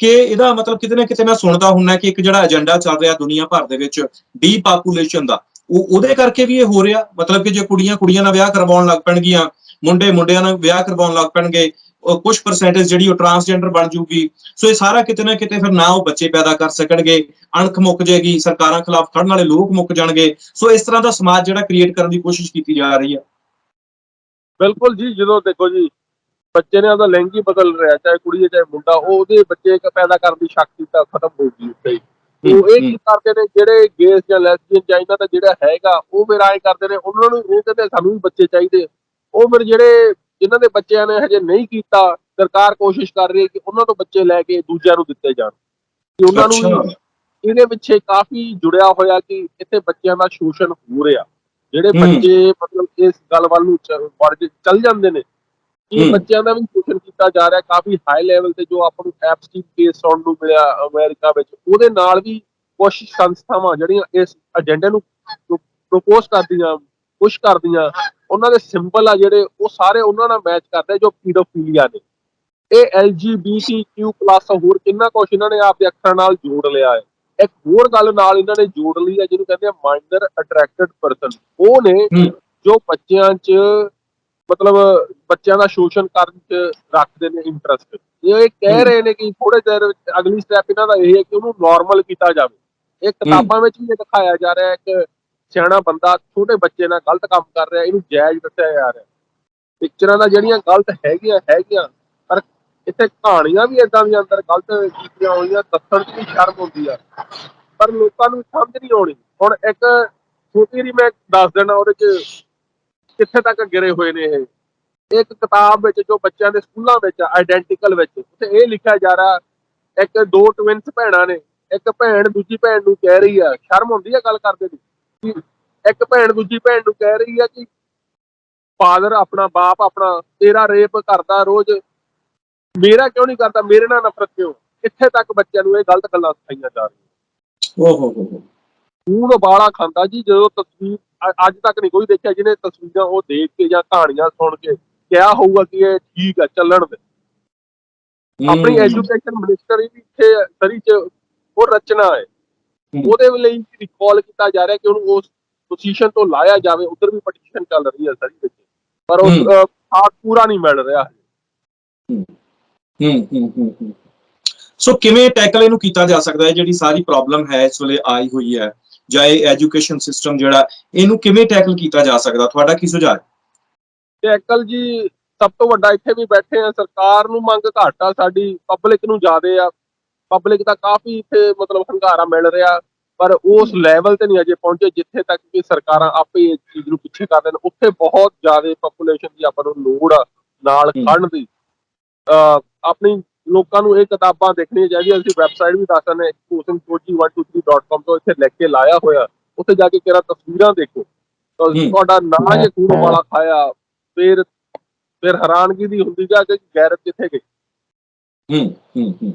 Speaker 1: ਕਿ ਇਹਦਾ ਮਤਲਬ ਕਿਤੇ ਨਾ ਕਿਤੇ ਮੈਂ ਸੁਣਦਾ ਹੁੰਨਾ ਕਿ ਇੱਕ ਜਿਹੜਾ ਏਜੰਡਾ ਚੱਲ ਰਿਹਾ ਦੁਨੀਆ ਭਰ ਦੇ ਵਿੱਚ ਡੀ ਪਾਪੂਲੇਸ਼ਨ ਦਾ, ਉਹ ਉਹਦੇ ਕਰਕੇ ਵੀ ਇਹ ਹੋ ਰਿਹਾ। ਮਤਲਬ ਕਿ ਜੇ ਕੁੜੀਆਂ ਕੁੜੀਆਂ ਨਾਲ ਵਿਆਹ ਕਰਵਾਉਣ ਲੱਗ ਪੈਣਗੀਆਂ, ਮੁੰਡੇ ਮੁੰਡਿਆਂ ਨਾਲ ਵਿਆਹ ਕਰਵਾਉਣ ਲੱਗ ਪੈਣਗੇ ਕੁਝ ਪਰਸੈਂਟੇਜ ਜਿਹੜੀ ਉਹ ਟਰਾਂਸਜੈਂਡਰ ਬਣ ਜੂਗੀ। ਸੋ ਇਹ ਸਾਰਾ ਕਿਤੇ ਨਾ ਕਿਤੇ ਫਿਰ ਨਾ ਉਹ ਬੱਚੇ ਪੈਦਾ ਕਰ ਸਕਣਗੇ ਅਣਖ ਮੁੱਕ ਜਾਏਗੀ ਸਰਕਾਰਾਂ ਖਿਲਾਫ ਖੜਨ ਵਾਲੇ ਲੋਕ ਮੁੱਕ ਜਾਣਗੇ। ਸੋ ਇਸ ਤਰ੍ਹਾਂ ਦਾ ਸਮਾਜ ਜਿਹੜਾ ਕ੍ਰੀਏਟ ਕਰਨ ਦੀ ਕੋਸ਼ਿਸ਼ ਕੀਤੀ ਜਾ ਰਹੀ ਹੈ।
Speaker 2: ਬਿਲਕੁਲ ਜੀ ਜਦੋਂ ਦੇਖੋ ਜੀ ਬੱਚੇ ਨੇ ਉਹਦਾ ਲਿੰਗ ਹੀ ਬਦਲ ਰਿਹਾ ਚਾਹੇ ਕੁੜੀ ਹੈ ਚਾਹੇ ਮੁੰਡਾ ਉਹ ਉਹਦੇ ਬੱਚੇ ਇੱਕ ਪੈਦਾ ਕਰਨ ਦੀ ਸ਼ਕਤੀ ਤਾਂ ਖਤਮ ਹੋ ਗਈ ਉੱਥੇ ਹੀ। ਉਹ ਇਹ ਕੀ ਕਰਦੇ ਨੇ ਜਿਹੜੇ ਗੇਸ ਜਾਂ ਲੈਸਬੀਅਨ ਜਾਂ ਇਹਨਾਂ ਦਾ ਜਿਹੜਾ ਹੈਗਾ ਉਹ ਫਿਰ ਐਂ ਕਰਦੇ ਨੇ ਉਹਨਾਂ ਨੂੰ ਉਹ ਕਹਿੰਦੇ ਸਾਨੂੰ ਵੀ ਬੱਚੇ ਚਾਹੀਦੇ। ਉਹ ਫਿਰ ਜਿਹੜੇ ਜਿਨ੍ਹਾਂ ਦੇ ਬੱਚਿਆਂ ਨੇ ਹਜੇ ਨਹੀਂ ਕੀਤਾ ਸਰਕਾਰ ਕੋਸ਼ਿਸ਼ ਕਰ ਰਹੀ ਹੈ ਕਿ ਉਹਨਾਂ ਤੋਂ ਬੱਚੇ ਲੈ ਕੇ ਦੂਜਿਆਂ ਨੂੰ ਦਿੱਤੇ ਜਾਣ ਕਿ ਉਹਨਾਂ ਨੂੰ ਇਹਦੇ ਪਿੱਛੇ ਕਾਫੀ ਜੁੜਿਆ ਹੋਇਆ ਕਿ ਇੱਥੇ ਬੱਚਿਆਂ ਦਾ ਸ਼ੋਸ਼ਣ ਹੋ ਰਿਹਾ ਜਿਹੜੇ। ਬੱਚੇ ਮਤਲਬ ਇਸ ਗੱਲ ਵੱਲ ਨੂੰ ਚੱਲ ਜਾਂਦੇ ਨੇ ਕਿ। ਬੱਚਿਆਂ ਦਾ ਵੀ ਸ਼ੋਸ਼ਣ ਕੀਤਾ ਜਾ ਰਿਹਾ ਕਾਫੀ ਹਾਈ ਲੈਵਲ ਤੇ ਜੋ ਆਪਾਂ ਨੂੰ ਐਪਸਟੀਨ ਕੇਸ ਸੁਣਨ ਨੂੰ ਮਿਲਿਆ ਅਮਰੀਕਾ ਵਿੱਚ ਉਹਦੇ ਨਾਲ ਵੀ ਕੁਝ ਸੰਸਥਾਵਾਂ ਜਿਹੜੀਆਂ ਇਸ ਏਜੰਡੇ ਨੂੰ ਪ੍ਰਪੋਜ਼ ਕਰਦੀਆਂ ਪੁਸ਼ ਕਰਦੀਆਂ ਉਹਨਾਂ ਦੇ ਸਿੰਬਲ ਆ ਜਿਹੜੇ ਉਹ ਸਾਰੇ ਉਹਨਾਂ ਨਾਲ ਮੈਚ ਕਰਦੇ ਜੋ ਪੀਡੋਫੀਲੀਆ ਨੇ। ਇਹ LGBTQ+ ਹੋਰ ਕਿੰਨਾ ਕੁਛ ਇਹਨਾਂ ਨੇ ਆਪਦੇ ਅੱਖਰਾਂ ਨਾਲ ਜੋੜ ਲਿਆ ਹੈ। ਇੱਕ ਹੋਰ ਗੱਲ ਨਾਲ ਇਹਨਾਂ ਨੇ ਜੋੜ ਲਈ ਹੈ ਜਿਹਨੂੰ ਕਹਿੰਦੇ ਆ ਮਾਈਂਡਰ ਅਟਰੈਕਟਡ ਪਰਸਨ ਉਹ ਨੇ। ਜੋ ਬੱਚਿਆਂ 'ਚ ਮਤਲਬ ਬੱਚਿਆਂ ਦਾ ਸ਼ੋਸ਼ਣ ਕਰਨ 'ਚ ਰੱਖਦੇ ਨੇ ਇੰਟਰਸਟ ਇਹ ਇਹ ਕਹਿ। ਰਹੇ ਨੇ ਕਿ ਥੋੜੇ ਦੇਰ ਵਿੱਚ ਅਗਲੀ ਸਟੈਪ ਇਹਨਾਂ ਦਾ ਇਹ ਹੈ ਕਿ ਉਹਨੂੰ ਨਾਰਮਲ ਕੀਤਾ ਜਾਵੇ। ਇਹ ਕਿਤਾਬਾਂ ਵਿੱਚ ਵੀ ਇਹ ਦਿਖਾਇਆ ਜਾ ਰਿਹਾ ਹੈ ਕਿ ਸਿਆਣਾ ਬੰਦਾ ਛੋਟੇ ਬੱਚੇ ਨਾਲ ਗਲਤ ਕੰਮ ਕਰ ਰਿਹਾ, ਇਹਨੂੰ ਜਾਇਜ਼ ਦੱਸਿਆ ਜਾ ਰਿਹਾ। ਪਿਕਚਰਾਂ ਦਾ ਜਿਹੜੀਆਂ ਗਲਤ ਹੈਗੀਆਂ ਹੈਗੀਆਂ, ਪਰ ਇੱਥੇ ਕਹਾਣੀਆਂ ਵੀ ਇਦਾਂ ਦੀਆਂ ਅੰਦਰ ਗਲਤ ਕੀਤੀਆਂ ਹੋਈਆਂ, ਦੱਸਣ 'ਚ ਵੀ ਸ਼ਰਮ ਹੁੰਦੀ ਆ। ਪਰ ਲੋਕਾਂ ਨੂੰ ਸਮਝ ਨਹੀਂ ਆਉਣੀ। ਹੁਣ ਇੱਕ ਛੋਟੀ ਜਿਹੀ ਮੈਂ ਦੱਸ ਦੇਣਾ ਉਹਦੇ 'ਚ ਕਿੱਥੇ ਤੱਕ ਗਿਰੇ ਹੋਏ ਨੇ ਇਹ। ਇੱਕ ਕਿਤਾਬ ਵਿੱਚ ਜੋ ਬੱਚਿਆਂ ਦੇ ਸਕੂਲਾਂ ਵਿੱਚ ਆਇਡੈਂਟੀਕਲ ਵਿੱਚ, ਉੱਥੇ ਇਹ ਲਿਖਿਆ ਜਾ ਰਿਹਾ, ਇੱਕ ਦੋ ਟਵਿੰਸ ਭੈਣਾਂ ਨੇ, ਇੱਕ ਭੈਣ ਦੂਜੀ ਭੈਣ ਨੂੰ ਕਹਿ ਰਹੀ ਆ, ਸ਼ਰਮ ਹੁੰਦੀ ਆ ਗੱਲ ਕਰਦੇ ਦੀ? ਇੱਕ ਭੈਣ ਦੂਜੀ ਭੈਣ ਨੂੰ ਕਹਿ ਰਹੀ ਆ ਕਿ ਫਾਦਰ ਆਪਣਾ ਬਾਪ ਆਪਣਾ ਤੇਰਾ ਰੇਪ ਕਰਦਾ ਰੋਜ਼। ਮੇਰਾ ਕਿਉਂ ਨਹੀਂ ਕਰਦਾ? ਮੇਰੇ ਨਾਲ ਨਫ਼ਰਤ ਕਿਉਂ? ਇੱਥੇ ਤੱਕ ਬੱਚਿਆਂ ਨੂੰ ਇਹ ਗਲਤ ਗੱਲਾਂ ਸਿਖਾਈਆਂ ਜਾ ਰਹੀਆਂ।
Speaker 1: ਓਹ ਹੋ ਹੋ
Speaker 2: ਖੂਨ ਉਬਾਲਾ ਖਾਂਦਾ ਜੀ ਜਦੋਂ ਤਸਵੀਰ ਅੱਜ ਤੱਕ ਨਹੀਂ ਕੋਈ ਦੇਖਿਆ ਜਿਹਨੇ ਤਸਵੀਰਾਂ ਉਹ ਦੇਖ ਕੇ ਜਾਂ ਕਹਾਣੀਆਂ ਸੁਣ ਕੇ ਕਿਹਾ ਹੋਊਗਾ ਕਿ ਇਹ ਠੀਕ ਆ ਚੱਲਣ ਦੇ। ਆਪਣੀ। ਐਜੂਕੇਸ਼ਨ ਮਿਨਿਸਟਰ ਵੀ ਇੱਥੇ ਸਰੀ ਚ ਉਹ ਰਚਨਾ ਹੂੰ। ਉਹਦੇ ਲਈ ਰਿਕਾਲ ਕੀਤਾ ਜਾ ਰਿਹਾ ਕਿ ਉਹਨੂੰ ਉਸ ਪੋਜੀਸ਼ਨ ਤੋਂ ਲਾਇਆ ਜਾਵੇ ਉਧਰ ਵੀ ਪਟੀਸ਼ਨ ਚੱਲ ਰਹੀ ਹੈ ਸਰੀ ਵਿੱਚ। ਪਰ ਉਹ ਸਾਥ ਪੂਰਾ ਨਹੀਂ ਮਿਲ ਰਿਹਾ।
Speaker 1: ਹੂੰ। ਹੂੰ ਹੂੰ ਸੋ ਕਿਵੇਂ ਟੈਕਲ ਇਹਨੂੰ ਕੀਤਾ ਜਾ ਸਕਦਾ ਹੈ? ਜਿਹੜੀ ਸਾਰੀ ਪ੍ਰੋਬਲਮ ਹੈ ਇਸ ਵੇਲੇ ਆਈ ਹੋਈ ਹੈ। ਜਾਂ ਇਹ ਐਜੂਕੇਸ਼ਨ ਸਿਸਟਮ ਜਿਹੜਾ ਇਹਨੂੰ ਕਿਵੇਂ ਟੈਕਲ ਕੀਤਾ ਜਾ ਸਕਦਾ? ਤੁਹਾਡਾ ਕੀ ਸੁਝਾਅ ਹੈ?
Speaker 2: ਤੇ ਅਕਲ ਜੀ ਸਭ ਤੋਂ ਵੱਡਾ ਇੱਥੇ ਵੀ ਬੈਠੇ ਆ। ਸਰਕਾਰ ਨੂੰ ਮੰਗ ਘੱਟ ਸਾਡੀ ਪਬਲਿਕ ਨੂੰ ਜ਼ਿਆਦੇ ਆ। ਪਬਲਿਕ ਦਾ ਕਾਫੀ ਇੱਥੇ ਮਤਲਬ ਹੰਗਾਰਾ ਮਿਲ ਰਿਹਾ ਪਰ ਉਸ ਲੈਵਲ ਤੇ ਨਹੀਂ ਅਜੇ ਪਹੁੰਚੇ ਜਿੱਥੇ ਤੱਕ ਕਿ ਸਰਕਾਰਾਂ ਆਪੇ ਇਸ ਚੀਜ਼ ਨੂੰ ਪਿੱਛੇ ਕਰ ਦੇਣ। ਉੱਥੇ ਬਹੁਤ ਜ਼ਿਆਦਾ ਪੋਪੂਲੇਸ਼ਨ ਦੀ ਆਪਾਂ ਨੂੰ ਲੋੜ ਆ ਨਾਲ। ਖੜਨ ਦੀ। ਆਪਣੀ ਲੋਕਾਂ ਨੂੰ ਇਹ ਕਿਤਾਬਾਂ ਦੇਖਣੀਆਂ ਚਾਹੀਦੀਆਂ ਅਸੀਂ ਵੈਬਸਾਈਟ ਵੀ ਦੱਸ ਦਿੰਦੇ ਕੋਚਿੰਗcoaching123.com ਤੋਂ ਇੱਥੇ ਲਿਖ ਕੇ ਲਾਇਆ ਹੋਇਆ। ਉੱਥੇ ਜਾ ਕੇ ਕਿਹੜਾ ਤਸਵੀਰਾਂ ਦੇਖੋ। ਤੁਹਾਡਾ ਨਾਂ ਜੇ ਖੂਨ ਵਾਲਾ ਖਾਇਆ ਫਿਰ ਫਿਰ ਹੈਰਾਨਗੀ ਦੀ ਹੁੰਦੀ ਜਾ ਕੇ ਗੈਰਤ ਕਿੱਥੇ ਗਈ?
Speaker 1: ਹੂੰ ਹੂੰ ਹੂੰ।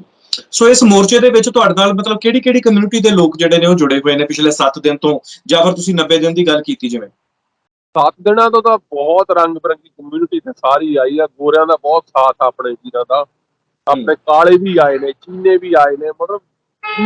Speaker 1: ਸੋ ਇਸ ਮੋਰਚੇ ਦੇ ਵਿੱਚ ਤੁਹਾਡੇ ਨਾਲ ਮਤਲਬ ਕਿਹੜੀ ਕਿਹੜੀ ਕਮਿਊਨਿਟੀ ਦੇ ਲੋਕ ਜਿਹੜੇ ਨੇ ਉਹ ਜੁੜੇ ਹੋਏ ਨੇ ਪਿਛਲੇ 7 ਦਿਨ ਤੋਂ ਜਾਂ ਫਿਰ ਤੁਸੀਂ 90 ਦਿਨ ਦੀ ਗੱਲ ਕੀਤੀ ਜਿਵੇਂ?
Speaker 2: ਸੱਤ ਦਿਨਾਂ ਤੋਂ ਤਾਂ ਬਹੁਤ ਰੰਗ ਬਰੰਗੀ ਕਮਿਊਨਿਟੀ ਤੇ ਸਾਰੀ ਆਈ ਆ। ਗੋਰਿਆਂ ਦਾ ਬਹੁਤ ਸਾਥ ਆਪਣੇ ਵੀਰਾਂ ਦਾ। ਆਪਣੇ ਕਾਲੇ ਵੀ ਆਏ ਨੇ ਚੀਨੇ ਵੀ ਆਏ ਨੇ ਮਤਲਬ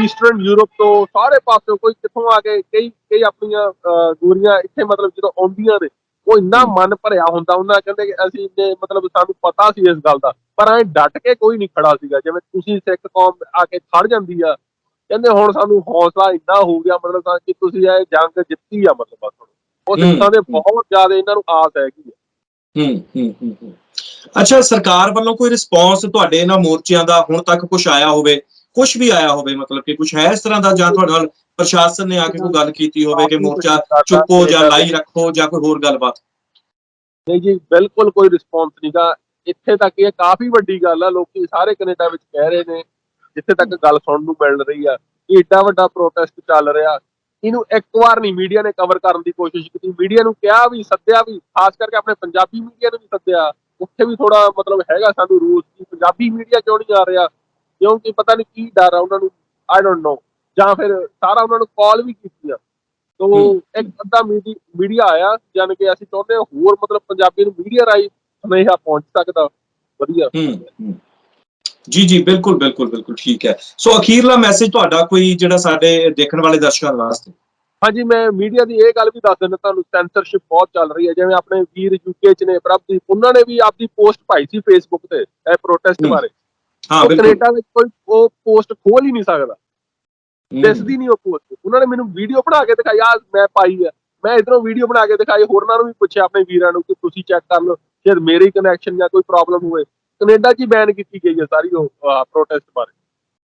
Speaker 2: ਈਸਟਰਨ ਯੂਰਪ ਤੋਂ ਸਾਰੇ ਪਾਸਿਓਂ ਕੋਈ ਕਿੱਥੋਂ ਆ ਕੇ ਕਈ ਕਈ ਆਪਣੀਆਂ ਗੋਰੀਆਂ ਇੱਥੇ ਮਤਲਬ ਜਦੋਂ ਆਉਂਦੀਆਂ ਨੇ ਉਹ ਇੰਨਾ ਮਨ ਭਰਿਆ ਹੁੰਦਾ ਉਹਨਾਂ ਕਹਿੰਦੇ ਕਿ ਅਸੀਂ ਇੰਨੇ ਮਤਲਬ ਸਾਨੂੰ ਪਤਾ ਸੀ ਇਸ ਗੱਲ ਦਾ ਪਰ ਐ ਡਟ ਕੇ ਕੋਈ ਨਹੀਂ ਖੜਾ ਸੀਗਾ ਜਿਵੇਂ ਤੁਸੀਂ ਸਿੱਖ ਕੌਮ ਆ ਕੇ ਖੜ ਜਾਂਦੀ ਆ ਕਹਿੰਦੇ ਹੁਣ ਸਾਨੂੰ ਹੌਸਲਾ ਇੰਨਾ ਹੋ ਗਿਆ ਮਤਲਬ ਤਾਂ ਕਿ ਤੁਸੀਂ ਇਹ ਜੰਗ ਜਿੱਤੀ ਆ ਮਤਲਬ ਬਸ। ਉਹ। ਸਿੱਖਾਂ ਦੇ ਬਹੁਤ ਜ਼ਿਆਦਾ ਇਹਨਾਂ ਨੂੰ ਆਸ ਹੈਗੀ ਆ
Speaker 1: ਹੂੰ ਹੂੰ ਹੂੰ ਹੂੰ। ਅੱਛਾ ਸਰਕਾਰ ਵੱਲੋਂ ਕੋਈ ਰਿਸਪੌਂਸ ਤੁਹਾਡੇ ਇਹਨਾਂ ਮੋਰਚਿਆਂ ਦਾ ਹੁਣ ਤੱਕ ਕੁਝ ਆਇਆ ਹੋਵੇ ਕੁਝ ਵੀ ਆਇਆ ਹੋਵੇ, ਮਤਲਬ ਕਿ ਕੁਝ ਹੈ ਇਸ ਤਰ੍ਹਾਂ ਦਾ ਜਾਂ ਤੁਹਾਡੇ ਨਾਲ ਪ੍ਰਸ਼ਾਸਨ ਨੇ ਆ ਕੇ ਕੋਈ ਗੱਲ ਕੀਤੀ ਹੋਵੇ ਕਿ ਮੋਰਚਾ ਚੁੱਕੋ ਜਾਂ ਲਾਈ ਰੱਖੋ ਜਾਂ ਕੋਈ ਹੋਰ ਗੱਲਬਾਤ?
Speaker 2: ਨਹੀਂ ਜੀ, ਬਿਲਕੁਲ ਕੋਈ ਰਿਸਪੌਂਸ ਨਹੀਂਗਾ ਇੱਥੇ ਤੱਕ ਇਹ ਕਾਫੀ ਵੱਡੀ ਗੱਲ ਆ, ਲੋਕੀ ਸਾਰੇ ਕੈਨੇਡਾ ਵਿੱਚ ਕਹਿ ਰਹੇ ਨੇ, ਜਿੱਥੇ ਤੱਕ ਗੱਲ ਸੁਣਨ ਨੂੰ ਮਿਲ ਰਹੀ ਆ। ਕਿ ਏਡਾ ਵੱਡਾ ਪ੍ਰੋਟੈਸਟ ਚੱਲ ਰਿਹਾ। ਇਹਨੂੰ ਇੱਕ ਵਾਰ ਨਹੀਂ ਮੀਡੀਆ ਨੇ ਕਵਰ ਕਰਨ ਦੀ ਕੋਸ਼ਿਸ਼ ਕੀਤੀ। ਮੀਡੀਆ ਨੂੰ ਕਿਹਾ ਵੀ, ਸੱਦਿਆ ਵੀ, ਖਾਸ ਕਰਕੇ ਆਪਣੇ ਪੰਜਾਬੀ ਮੀਡੀਆ ਨੂੰ ਵੀ ਸੱਦਿਆ। ਉੱਥੇ ਵੀ ਥੋੜਾ ਮਤਲਬ ਹੈਗਾ ਸਾਨੂੰ ਰੂਸ ਕਿ ਪੰਜਾਬੀ ਮੀਡੀਆ ਕਿਉਂ ਨਹੀਂ ਆ ਰਿਹਾ? ਕਿਉਂਕਿ ਪਤਾ ਨਹੀਂ ਕੀ ਡਰ ਆ ਉਹਨਾਂ ਨੂੰ ਆਈ ਡੋਨਟ ਨੋ ਜਾਂ ਫਿਰ ਸਾਰਾ ਉਹਨਾਂ ਨੂੰ ਕਾਲ ਵੀ ਕੀਤੀ ਆ ਤੋ। ਇੱਕ ਅੱਧਾ ਮੀਡੀਆ ਆਇਆ ਜਾਨ ਕਿ ਅਸੀਂ ਚਾਹੁੰਦੇ ਹਾਂ ਹੋਰ ਮਤਲਬ ਪੰਜਾਬੀ ਨੂੰ ਮੀਡੀਆ ਰਾਹੀਂ ਸੁਨੇਹਾ ਪਹੁੰਚ ਸਕਦਾ। ਵਧੀਆ।
Speaker 1: ਜੀ ਜੀ ਬਿਲਕੁਲ ਬਿਲਕੁਲ ਬਿਲਕੁਲ ਠੀਕ ਹੈ। ਸੋ ਅਖੀਰਲਾ ਮੈਸੇਜ ਤੁਹਾਡਾ ਕੋਈ ਜਿਹੜਾ ਸਾਡੇ ਦੇਖਣ ਵਾਲੇ ਦਰਸ਼ਕਾਂ ਵਾਸਤੇ?
Speaker 2: ਹਾਂਜੀ ਮੈਂ ਮੀਡੀਆ ਦੀ ਇਹ ਗੱਲ ਵੀ ਦੱਸ ਦਿੰਦਾ ਤੁਹਾਨੂੰ ਸੈਂਸਰਸ਼ਿਪ ਬਹੁਤ ਚੱਲ ਰਹੀ ਹੈ। ਜਿਵੇਂ ਆਪਣੇ ਵੀਰ ਯੂਕੇ ਚ ਨੇ ਪ੍ਰਭਦੀਪ ਉਹਨਾਂ ਨੇ ਵੀ ਆਪਦੀ ਪੋਸਟ ਪਾਈ ਸੀ ਫੇਸਬੁੱਕ ਤੇ ਇਹ ਪ੍ਰੋਟੈਸਟ। ਬਾਰੇ।
Speaker 1: ਹਾਂ ਬਿਲਕੁਲ।
Speaker 2: ਕੈਨੇਡਾ ਵਿੱਚ ਕੋਈ ਉਹ ਪੋਸਟ ਖੋਲ ਹੀ ਨਹੀਂ ਸਕਦਾ। ਦਿਸਦੀ ਨਹੀਂ ਉਹ ਪੋਸਟ। ਉਹਨਾਂ ਨੇ ਮੈਨੂੰ ਵੀਡੀਓ ਬਣਾ ਕੇ ਦਿਖਾਈ ਆ ਮੈਂ ਪਾਈ ਆ। ਮੈਂ ਇਧਰੋਂ ਵੀਡੀਓ ਬਣਾ ਕੇ ਦਿਖਾਈ ਹੋਰਨਾਂ ਨੂੰ ਵੀ ਪੁੱਛਿਆ ਆਪਣੇ ਵੀਰਾਂ ਨੂੰ ਕਿ ਤੁਸੀਂ ਚੈੱਕ ਕਰ ਲਓ ਸ਼ਾਇਦ ਮੇਰੀ ਕਨੈਕਸ਼ਨ ਜਾਂ ਕੋਈ ਪ੍ਰੋਬਲਮ ਹੋਵੇ। ਕੈਨੇਡਾ 'ਚ ਬੈਨ ਕੀਤੀ ਗਈ ਹੈ ਸਾਰੀ ਉਹ ਪ੍ਰੋਟੈਸਟ ਬਾਰੇ।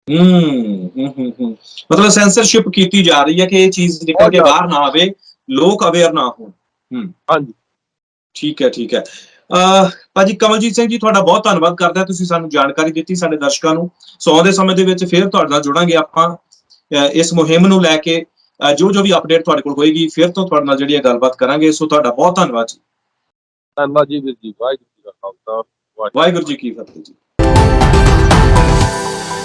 Speaker 1: ਹੂੰ ਹੂੰ ਮਤਲਬ ਸੈਂਸਰਸ਼ਿਪ ਕੀਤੀ ਜਾ ਰਹੀ ਹੈ ਕਿ ਇਹ ਚੀਜ਼ ਨਿਕਲ ਕੇ ਬਾਹਰ ਨਾ ਆਵੇ ਲੋਕ ਅਵੇਅਰ ਨਾ ਹੋਣ। ਹੂੰ।
Speaker 2: ਹਾਂਜੀ।
Speaker 1: ਠੀਕ ਹੈ ਠੀਕ ਹੈ। ਭਾਜੀ ਕਮਲਜੀਤ ਸਿੰਘ ਜੀ ਤੁਹਾਡਾ ਬਹੁਤ ਧੰਨਵਾਦ ਕਰਦੇ ਤੁਸੀਂ ਸਾਨੂੰ ਜਾਣਕਾਰੀ ਦਿੱਤੀ ਸਾਡੇ ਦਰਸ਼ਕਾਂ ਨੂੰ। ਸੋ ਆਉਂਦੇ ਸਮੇਂ ਦੇ ਵਿੱਚ ਫਿਰ ਤੁਹਾਡੇ ਨਾਲ ਜੁੜਾਂਗੇ ਆਪਾਂ ਇਸ ਮੁਹਿੰਮ ਨੂੰ ਲੈ ਕੇ ਜੋ ਜੋ ਵੀ ਅਪਡੇਟ ਤੁਹਾਡੇ ਕੋਲ ਹੋਏਗੀ ਫਿਰ ਤੋਂ ਤੁਹਾਡੇ ਨਾਲ ਜਿਹੜੀ ਗੱਲਬਾਤ ਕਰਾਂਗੇ। ਸੋ ਤੁਹਾਡਾ ਬਹੁਤ ਧੰਨਵਾਦ ਜੀ।
Speaker 2: ਧੰਨਵਾਦ ਜੀ ਵੀਰ ਜੀ ਵਾਹਿਗੁਰੂ ਜੀ ਕਾ ਖਾਲਸਾ
Speaker 1: ਵਾਹਿਗੁਰੂ ਜੀ ਕੀ ਫਤਿਹ ਜੀ।